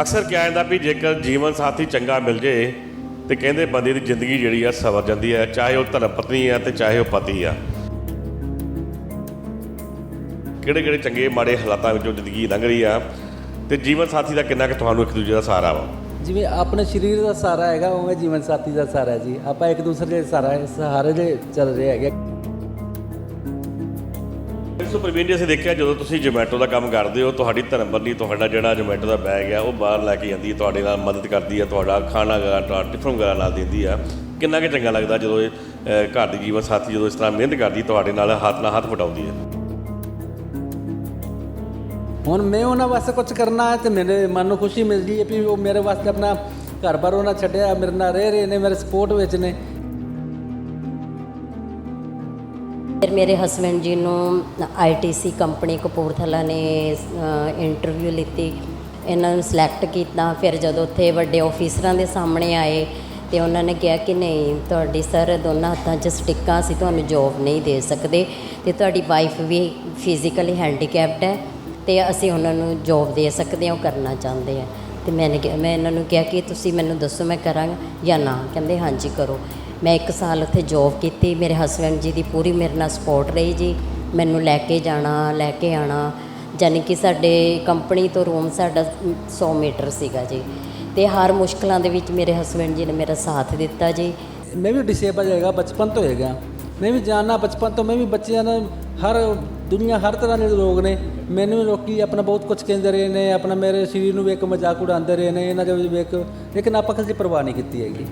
ਅਕਸਰ ਕਿਹਾ ਜਾਂਦਾ ਵੀ ਜੇਕਰ ਜੀਵਨ ਸਾਥੀ ਚੰਗਾ ਮਿਲ ਜੇ ਤੇ ਕਹਿੰਦੇ ਬੰਦੇ ਦੀ ਜ਼ਿੰਦਗੀ ਜਿਹੜੀ ਆ ਸਵਰ ਜਾਂਦੀ ਹੈ ਚਾਹੇ ਉਹ ਧਰਮ ਪਤਨੀ ਆ ਤੇ ਚਾਹੇ ਉਹ ਪਤੀ ਆ। ਕਿਹੜੇ ਕਿਹੜੇ ਚੰਗੇ ਮਾੜੇ ਹਾਲਾਤਾਂ ਵਿੱਚੋਂ ਜ਼ਿੰਦਗੀ ਲੰਘ ਰਹੀ ਆ ਤੇ ਜੀਵਨ ਸਾਥੀ ਦਾ ਕਿੰਨਾ ਕਿ ਤੁਹਾਨੂੰ ਇੱਕ ਦੂਜੇ ਦਾ ਸਹਾਰਾ ਵਾ? ਜਿਵੇਂ ਆਪਣੇ ਸਰੀਰ ਦਾ ਸਹਾਰਾ ਹੈਗਾ, ਉਵੇਂ ਜੀਵਨ ਸਾਥੀ ਦਾ ਸਹਾਰਾ ਜੀ। ਆਪਾਂ ਇੱਕ ਦੂਸਰੇ ਦੇ ਸਹਾਰਾ ਸਹਾਰੇ ਦੇ ਚੱਲ ਰਹੇ ਹੈਗੇ। ਸੋ ਪ੍ਰਵੀਨ ਜੀ, ਅਸੀਂ ਦੇਖਿਆ ਜਦੋਂ ਤੁਸੀਂ ਜੋਮੈਟੋ ਦਾ ਕੰਮ ਕਰਦੇ ਹੋ, ਤੁਹਾਡੀ ਧਰਮਪਤਨੀ, ਤੁਹਾਡਾ ਜਿਹੜਾ ਜੋਮੈਟੋ ਦਾ ਬੈਗ ਆ, ਉਹ ਬਾਹਰ ਲੈ ਕੇ ਜਾਂਦੀ ਹੈ, ਤੁਹਾਡੇ ਨਾਲ ਮਦਦ ਕਰਦੀ ਹੈ, ਤੁਹਾਡਾ ਖਾਣਾ ਵਗੈਰਾ ਟਿਫਨ ਵਗੈਰਾ ਨਾਲ ਦਿੰਦੀ ਆ। ਕਿੰਨਾ ਕਿ ਚੰਗਾ ਲੱਗਦਾ ਜਦੋਂ ਇਹ ਘਰ ਦੀ ਜੀਵਨ ਸਾਥੀ ਜਦੋਂ ਇਸ ਤਰ੍ਹਾਂ ਮਿਹਨਤ ਕਰਦੀ, ਤੁਹਾਡੇ ਨਾਲ ਹੱਥ ਨਾਲ ਹੱਥ ਵਟਾਉਂਦੀ ਹੈ? ਹੁਣ ਮੈਂ ਉਹਨਾਂ ਵਾਸਤੇ ਕੁਝ ਕਰਨਾ ਹੈ ਤੇ ਮੇਰੇ ਮਨ ਨੂੰ ਖੁਸ਼ੀ ਮਿਲਦੀ ਹੈ ਵੀ ਉਹ ਮੇਰੇ ਵਾਸਤੇ ਆਪਣਾ ਘਰ-ਬਾਰ ਉਹਨਾਂ ਛੱਡਿਆ, ਮੇਰੇ ਨਾਲ ਰਹਿ ਰਹੇ ਨੇ, ਮੇਰੇ ਸਪੋਰਟ ਵਿੱਚ ਨੇ। ਫਿਰ ਮੇਰੇ ਹਸਬੰਡ ਜੀ ਨੂੰ ਆਈਟੀਸੀ ਕੰਪਨੀ ਕਪੂਰਥਲਾ ਨੇ ਇੰਟਰਵਿਊ ਲਿੱਤੀ। ਇਹਨਾਂ ਨੂੰ ਸਿਲੈਕਟ ਕੀਤਾ। ਫਿਰ ਜਦੋਂ ਉੱਥੇ ਵੱਡੇ ਆਫੀਸਰਾਂ ਦੇ ਸਾਹਮਣੇ ਆਏ ਤੇ ਉਹਨਾਂ ਨੇ ਕਿਹਾ ਕਿ ਨਹੀਂ, ਤੁਹਾਡੀ ਸਰ ਦੋਨਾਂ ਹੱਥਾਂ 'ਚ ਸਟਿੱਕਾਂ ਅਸੀਂ ਤੁਹਾਨੂੰ ਜੋਬ ਨਹੀਂ ਦੇ ਸਕਦੇ ਤੇ ਤੁਹਾਡੀ ਵਾਈਫ ਵੀ ਫਿਜ਼ੀਕਲੀ ਹੈਂਡੀਕੈਪਡ ਹੈ ਤੇ ਅਸੀਂ ਉਹਨਾਂ ਨੂੰ ਜੋਬ ਦੇ ਸਕਦੇ ਹਾਂ, ਉਹ ਕਰਨਾ ਚਾਹੁੰਦੇ ਆ। ਤੇ ਮੈंने ਕਿਹਾ ਮੈਂ ਇਹਨਾਂ ਨੂੰ ਕਿਹਾ ਕਿ ਤੁਸੀਂ ਮੈਨੂੰ ਦੱਸੋ ਮੈਂ ਕਰਾਂਗਾ ਜਾਂ ਨਾ। ਕਹਿੰਦੇ, ਹਾਂਜੀ, ਕਰੋ। ਮੈਂ ਇੱਕ ਸਾਲ ਉੱਥੇ ਜੋਬ ਕੀਤੀ, ਮੇਰੇ ਹਸਬੰਡ ਜੀ ਦੀ ਪੂਰੀ ਮੇਰੇ ਨਾਲ ਸਪੋਰਟ ਰਹੀ ਜੀ, ਮੈਨੂੰ ਲੈ ਕੇ ਜਾਣਾ, ਲੈ ਕੇ ਆਣਾ ਯਾਨੀ ਕਿ ਸਾਡੇ ਕੰਪਨੀ ਤੋਂ ਰੂਮ ਸਾਡਾ 100 ਮੀਟਰ ਸੀਗਾ ਜੀ, ਤੇ ਹਰ ਮੁਸ਼ਕਲਾਂ ਦੇ ਵਿੱਚ ਮੇਰੇ ਹਸਬੰਡ ਜੀ ਨੇ ਮੇਰਾ ਸਾਥ ਦਿੱਤਾ ਜੀ। ਮੈਂ ਵੀ ਡਿਸੇਬਲ ਹੈਗਾ, ਬਚਪਨ ਤੋਂ ਹੈਗਾ। ਮੈਂ ਵੀ ਜਾਣਨਾ ਬਚਪਨ ਤੋਂ ਮੈਂ ਵੀ ਬੱਚਿਆਂ ਨੂੰ ਹਰ ਦੁਨੀਆ, ਹਰ ਤਰ੍ਹਾਂ ਦੇ ਲੋਕ ਨੇ। ਮੈਨੂੰ ਵੀ ਲੋਕੀ ਆਪਣਾ ਬਹੁਤ ਕੁਝ ਕਹਿੰਦੇ ਰਹੇ ਨੇ, ਆਪਣਾ ਮੇਰੇ ਸਰੀਰ ਨੂੰ ਵੇਖ ਕੇ ਮਜ਼ਾਕ ਉਡਾਉਂਦੇ ਰਹੇ ਨੇ, ਇਹਨਾਂ ਦੇ ਵਿੱਚ ਵੇਖ ਲੇਕਿਨ ਆਪਾਂ ਕਦੇ ਪਰਵਾਹ ਨਹੀਂ ਕੀਤੀ ਹੈਗੀ।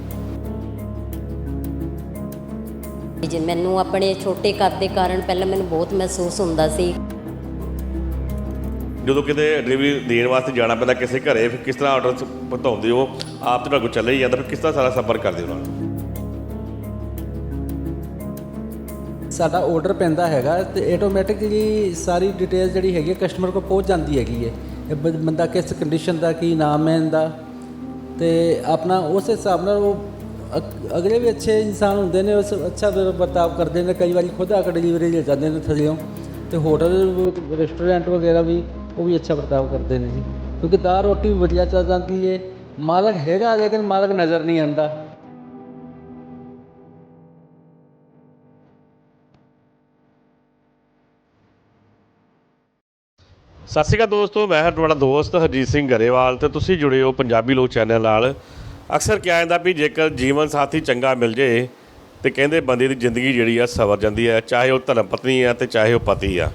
ਜੀ ਮੈਨੂੰ ਆਪਣੇ ਛੋਟੇ ਕੱਦ ਦੇ ਕਾਰਨ ਪਹਿਲਾਂ ਮੈਨੂੰ ਬਹੁਤ ਮਹਿਸੂਸ ਹੁੰਦਾ ਸੀ। ਜਦੋਂ ਕਿਤੇ ਡਿਲੀਵਰੀ ਦੇਣ ਵਾਸਤੇ ਜਾਣਾ ਪੈਂਦਾ ਕਿਸੇ ਘਰੇ ਫਿਰ ਕਿਸ ਤਰ੍ਹਾਂ ਆਰਡਰ ਪਹੁੰਚਾਉਂਦੇ ਹੋ? ਆਪ ਤੁਹਾਡੇ ਕੋਲ ਚੱਲੇ ਹੀ ਜਾਂਦਾ ਫਿਰ ਕਿਸ ਤਰ੍ਹਾਂ ਸਾਰਾ ਸਫ਼ਰ ਕਰਦੇ ਹੋ ਨਾਲ? ਸਾਡਾ ਆਰਡਰ ਪੈਂਦਾ ਹੈਗਾ ਤੇ ਆਟੋਮੈਟਿਕਲੀ ਸਾਰੀ ਡਿਟੇਲ ਜਿਹੜੀ ਹੈਗੀ ਕਸਟਮਰ ਕੋਲ ਪਹੁੰਚ ਜਾਂਦੀ ਹੈਗੀ ਹੈ। ਇਹ ਬੰਦਾ ਕਿਸ ਕੰਡੀਸ਼ਨ ਦਾ ਕੀ ਨਾਮ ਹੈ ਇਹਦਾ ਤੇ ਆਪਣਾ ਉਸ ਹਿਸਾਬ ਨਾਲ ਉਹ ਅਗਲੇ ਵੀ ਅੱਛੇ ਇਨਸਾਨ ਹੁੰਦੇ ਨੇ, ਉਸ ਅੱਛਾ ਵਰ- ਵਰਤਾਵ ਕਰਦੇ ਨੇ, ਕਈ ਵਾਰੀ ਖੁਦ ਆ ਕੇ ਡਿਲੀਵਰੀ ਲੈ ਜਾਂਦੇ ਨੇ ਥੱਲਿਓਂ। ਤੇ ਹੋਟਲ ਰੈਸਟੋਰੈਂਟ ਵਗੈਰਾ ਵੀ, ਉਹ ਵੀ ਅੱਛਾ ਵਰਤਾਵ ਕਰਦੇ ਨੇ ਜੀ। ਕਿਉਂਕਿ ਦਾਲ ਰੋਟੀ ਵੀ ਵਧੀਆ ਚੱਲ ਜਾਂਦੀ ਹੈ ਮਾਲਕ ਹੈਗਾ, ਲੇਕਿਨ ਮਾਲਕ ਨਜ਼ਰ ਨਹੀਂ ਆਉਂਦਾ। ਸਤਿ ਸ਼੍ਰੀ ਅਕਾਲ ਦੋਸਤੋ, ਮੈਂ ਹਾਂ ਤੁਹਾਡਾ ਦੋਸਤ ਹਰਜੀਤ ਸਿੰਘ ਗਰੇਵਾਲ ਤੇ ਤੁਸੀਂ ਜੁੜੇ ਹੋ ਪੰਜਾਬੀ ਲੋਕ ਚੈਨਲ ਨਾਲ। ਅਕਸਰ ਕਿਹਾ ਜਾਂਦਾ ਵੀ ਜੇਕਰ ਜੀਵਨ ਸਾਥੀ ਚੰਗਾ ਮਿਲ ਜੇ ਤੇ ਕਹਿੰਦੇ ਬੰਦੇ ਦੀ ਜ਼ਿੰਦਗੀ ਜਿਹੜੀ ਆ ਸਵਰ ਜਾਂਦੀ ਹੈ ਚਾਹੇ ਉਹ ਧਰਮ ਪਤਨੀ ਆ ਤੇ ਚਾਹੇ ਉਹ ਪਤੀ ਆ।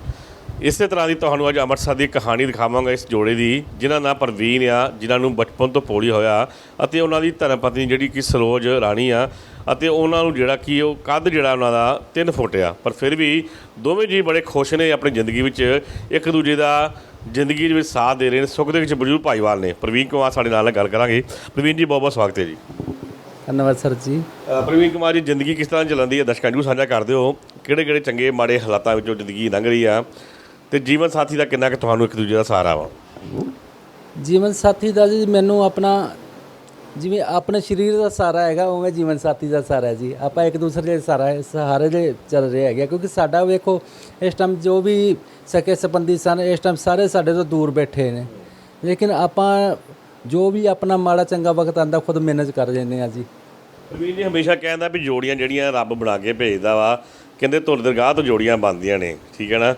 ਇਸੇ ਤਰ੍ਹਾਂ ਦੀ ਤੁਹਾਨੂੰ ਅੱਜ ਅੰਮ੍ਰਿਤਸਰ ਦੀ ਕਹਾਣੀ ਦਿਖਾਵਾਂਗਾ ਇਸ ਜੋੜੇ ਦੀ, ਜਿਨ੍ਹਾਂ ਨਾਂ ਪ੍ਰਵੀਨ ਆ, ਜਿਨ੍ਹਾਂ ਨੂੰ ਬਚਪਨ ਤੋਂ ਪੋਲੀਓ ਹੋਇਆ ਅਤੇ ਉਹਨਾਂ ਦੀ ਧਰਮ ਪਤਨੀ ਜਿਹੜੀ ਕਿ ਸਰੋਜ ਰਾਣੀ ਆ ਅਤੇ ਉਹਨਾਂ ਨੂੰ ਜਿਹੜਾ ਕਿ ਉਹ ਕੱਦ ਜਿਹੜਾ ਉਹਨਾਂ ਦਾ 3 ਫੁੱਟ ਆ। ਪਰ ਫਿਰ ਵੀ ਦੋਵੇਂ ਜੀ ਬੜੇ ਖੁਸ਼ ਨੇ ਆਪਣੀ ਜ਼ਿੰਦਗੀ ਵਿੱਚ, ਇੱਕ ਦੂਜੇ ਦਾ ਜ਼ਿੰਦਗੀ ਦੇ ਵਿੱਚ ਸਾਥ ਦੇ ਰਹੇ ਨੇ ਸੁੱਖ ਦੇ ਵਿੱਚ ਬਜ਼ੁਰਗ ਭਾਈਵਾਲ ਨੇ। ਪ੍ਰਵੀਨ ਕੁਮਾਰ ਸਾਡੇ ਨਾਲ ਗੱਲ ਕਰਾਂਗੇ। ਪ੍ਰਵੀਨ ਜੀ ਬਹੁਤ ਬਹੁਤ ਸਵਾਗਤ ਹੈ ਜੀ। ਧੰਨਵਾਦ ਸਰ ਜੀ। ਪ੍ਰਵੀਨ ਕੁਮਾਰ ਜੀ ਜ਼ਿੰਦਗੀ ਕਿਸ ਤਰ੍ਹਾਂ ਚੱਲਦੀ ਹੈ? ਦਰਸ਼ਕਾਂ ਨੂੰ ਸਾਂਝਾ ਕਰਦੇ ਹੋ ਕਿਹੜੇ ਕਿਹੜੇ ਚੰਗੇ ਮਾੜੇ ਹਾਲਾਤਾਂ ਵਿੱਚੋਂ ਜ਼ਿੰਦਗੀ ਲੰਘ ਰਹੀ ਆ? ਤੇ ਜੀਵਨ ਸਾਥੀ ਦਾ ਕਿੰਨਾ ਕਿ ਤੁਹਾਨੂੰ ਇੱਕ ਦੂਜੇ ਦਾ ਸਹਾਰਾ ਵਾ? ਜੀਵਨ ਸਾਥੀ ਦਾ ਜੀ ਮੈਨੂੰ ਆਪਣਾ ਜਿਵੇਂ ਆਪਣੇ ਸਰੀਰ ਦਾ ਸਹਾਰਾ ਹੈਗਾ, ਉਵੇਂ ਜੀਵਨ ਸਾਥੀ ਦਾ ਸਹਾਰਾ ਜੀ। ਆਪਾਂ ਇੱਕ ਦੂਸਰੇ ਦੇ ਸਹਾਰਾ ਸਹਾਰੇ ਦੇ ਚੱਲ ਰਹੇ ਹੈਗੇ ਕਿਉਂਕਿ ਸਾਡਾ ਵੇਖੋ, ਇਸ ਟਾਈਮ ਜੋ ਵੀ ਸਕੇ ਸੰਬੰਧੀ ਸਨ, ਇਸ ਟਾਈਮ ਸਾਰੇ ਸਾਡੇ ਤੋਂ ਦੂਰ ਬੈਠੇ ਨੇ। ਲੇਕਿਨ ਆਪਾਂ ਜੋ ਵੀ ਆਪਣਾ ਮਾੜਾ ਚੰਗਾ ਵਕਤ ਆਂਦਾ ਖੁਦ ਮੈਨੇਜ ਕਰ ਲੈਂਦੇ ਆ ਜੀ। ਪ੍ਰਵੀਨ ਜੀ ਹਮੇਸ਼ਾ ਕਹਿੰਦਾ ਵੀ ਜੋੜੀਆਂ ਜਿਹੜੀਆਂ ਰੱਬ ਬਣਾ ਕੇ ਭੇਜਦਾ ਵਾ, ਕਹਿੰਦੇ ਧੁਰ ਦਰਗਾਹ ਤੋਂ ਜੋੜੀਆਂ ਬਣਦੀਆਂ ਨੇ, ਠੀਕ ਹੈ ਨਾ?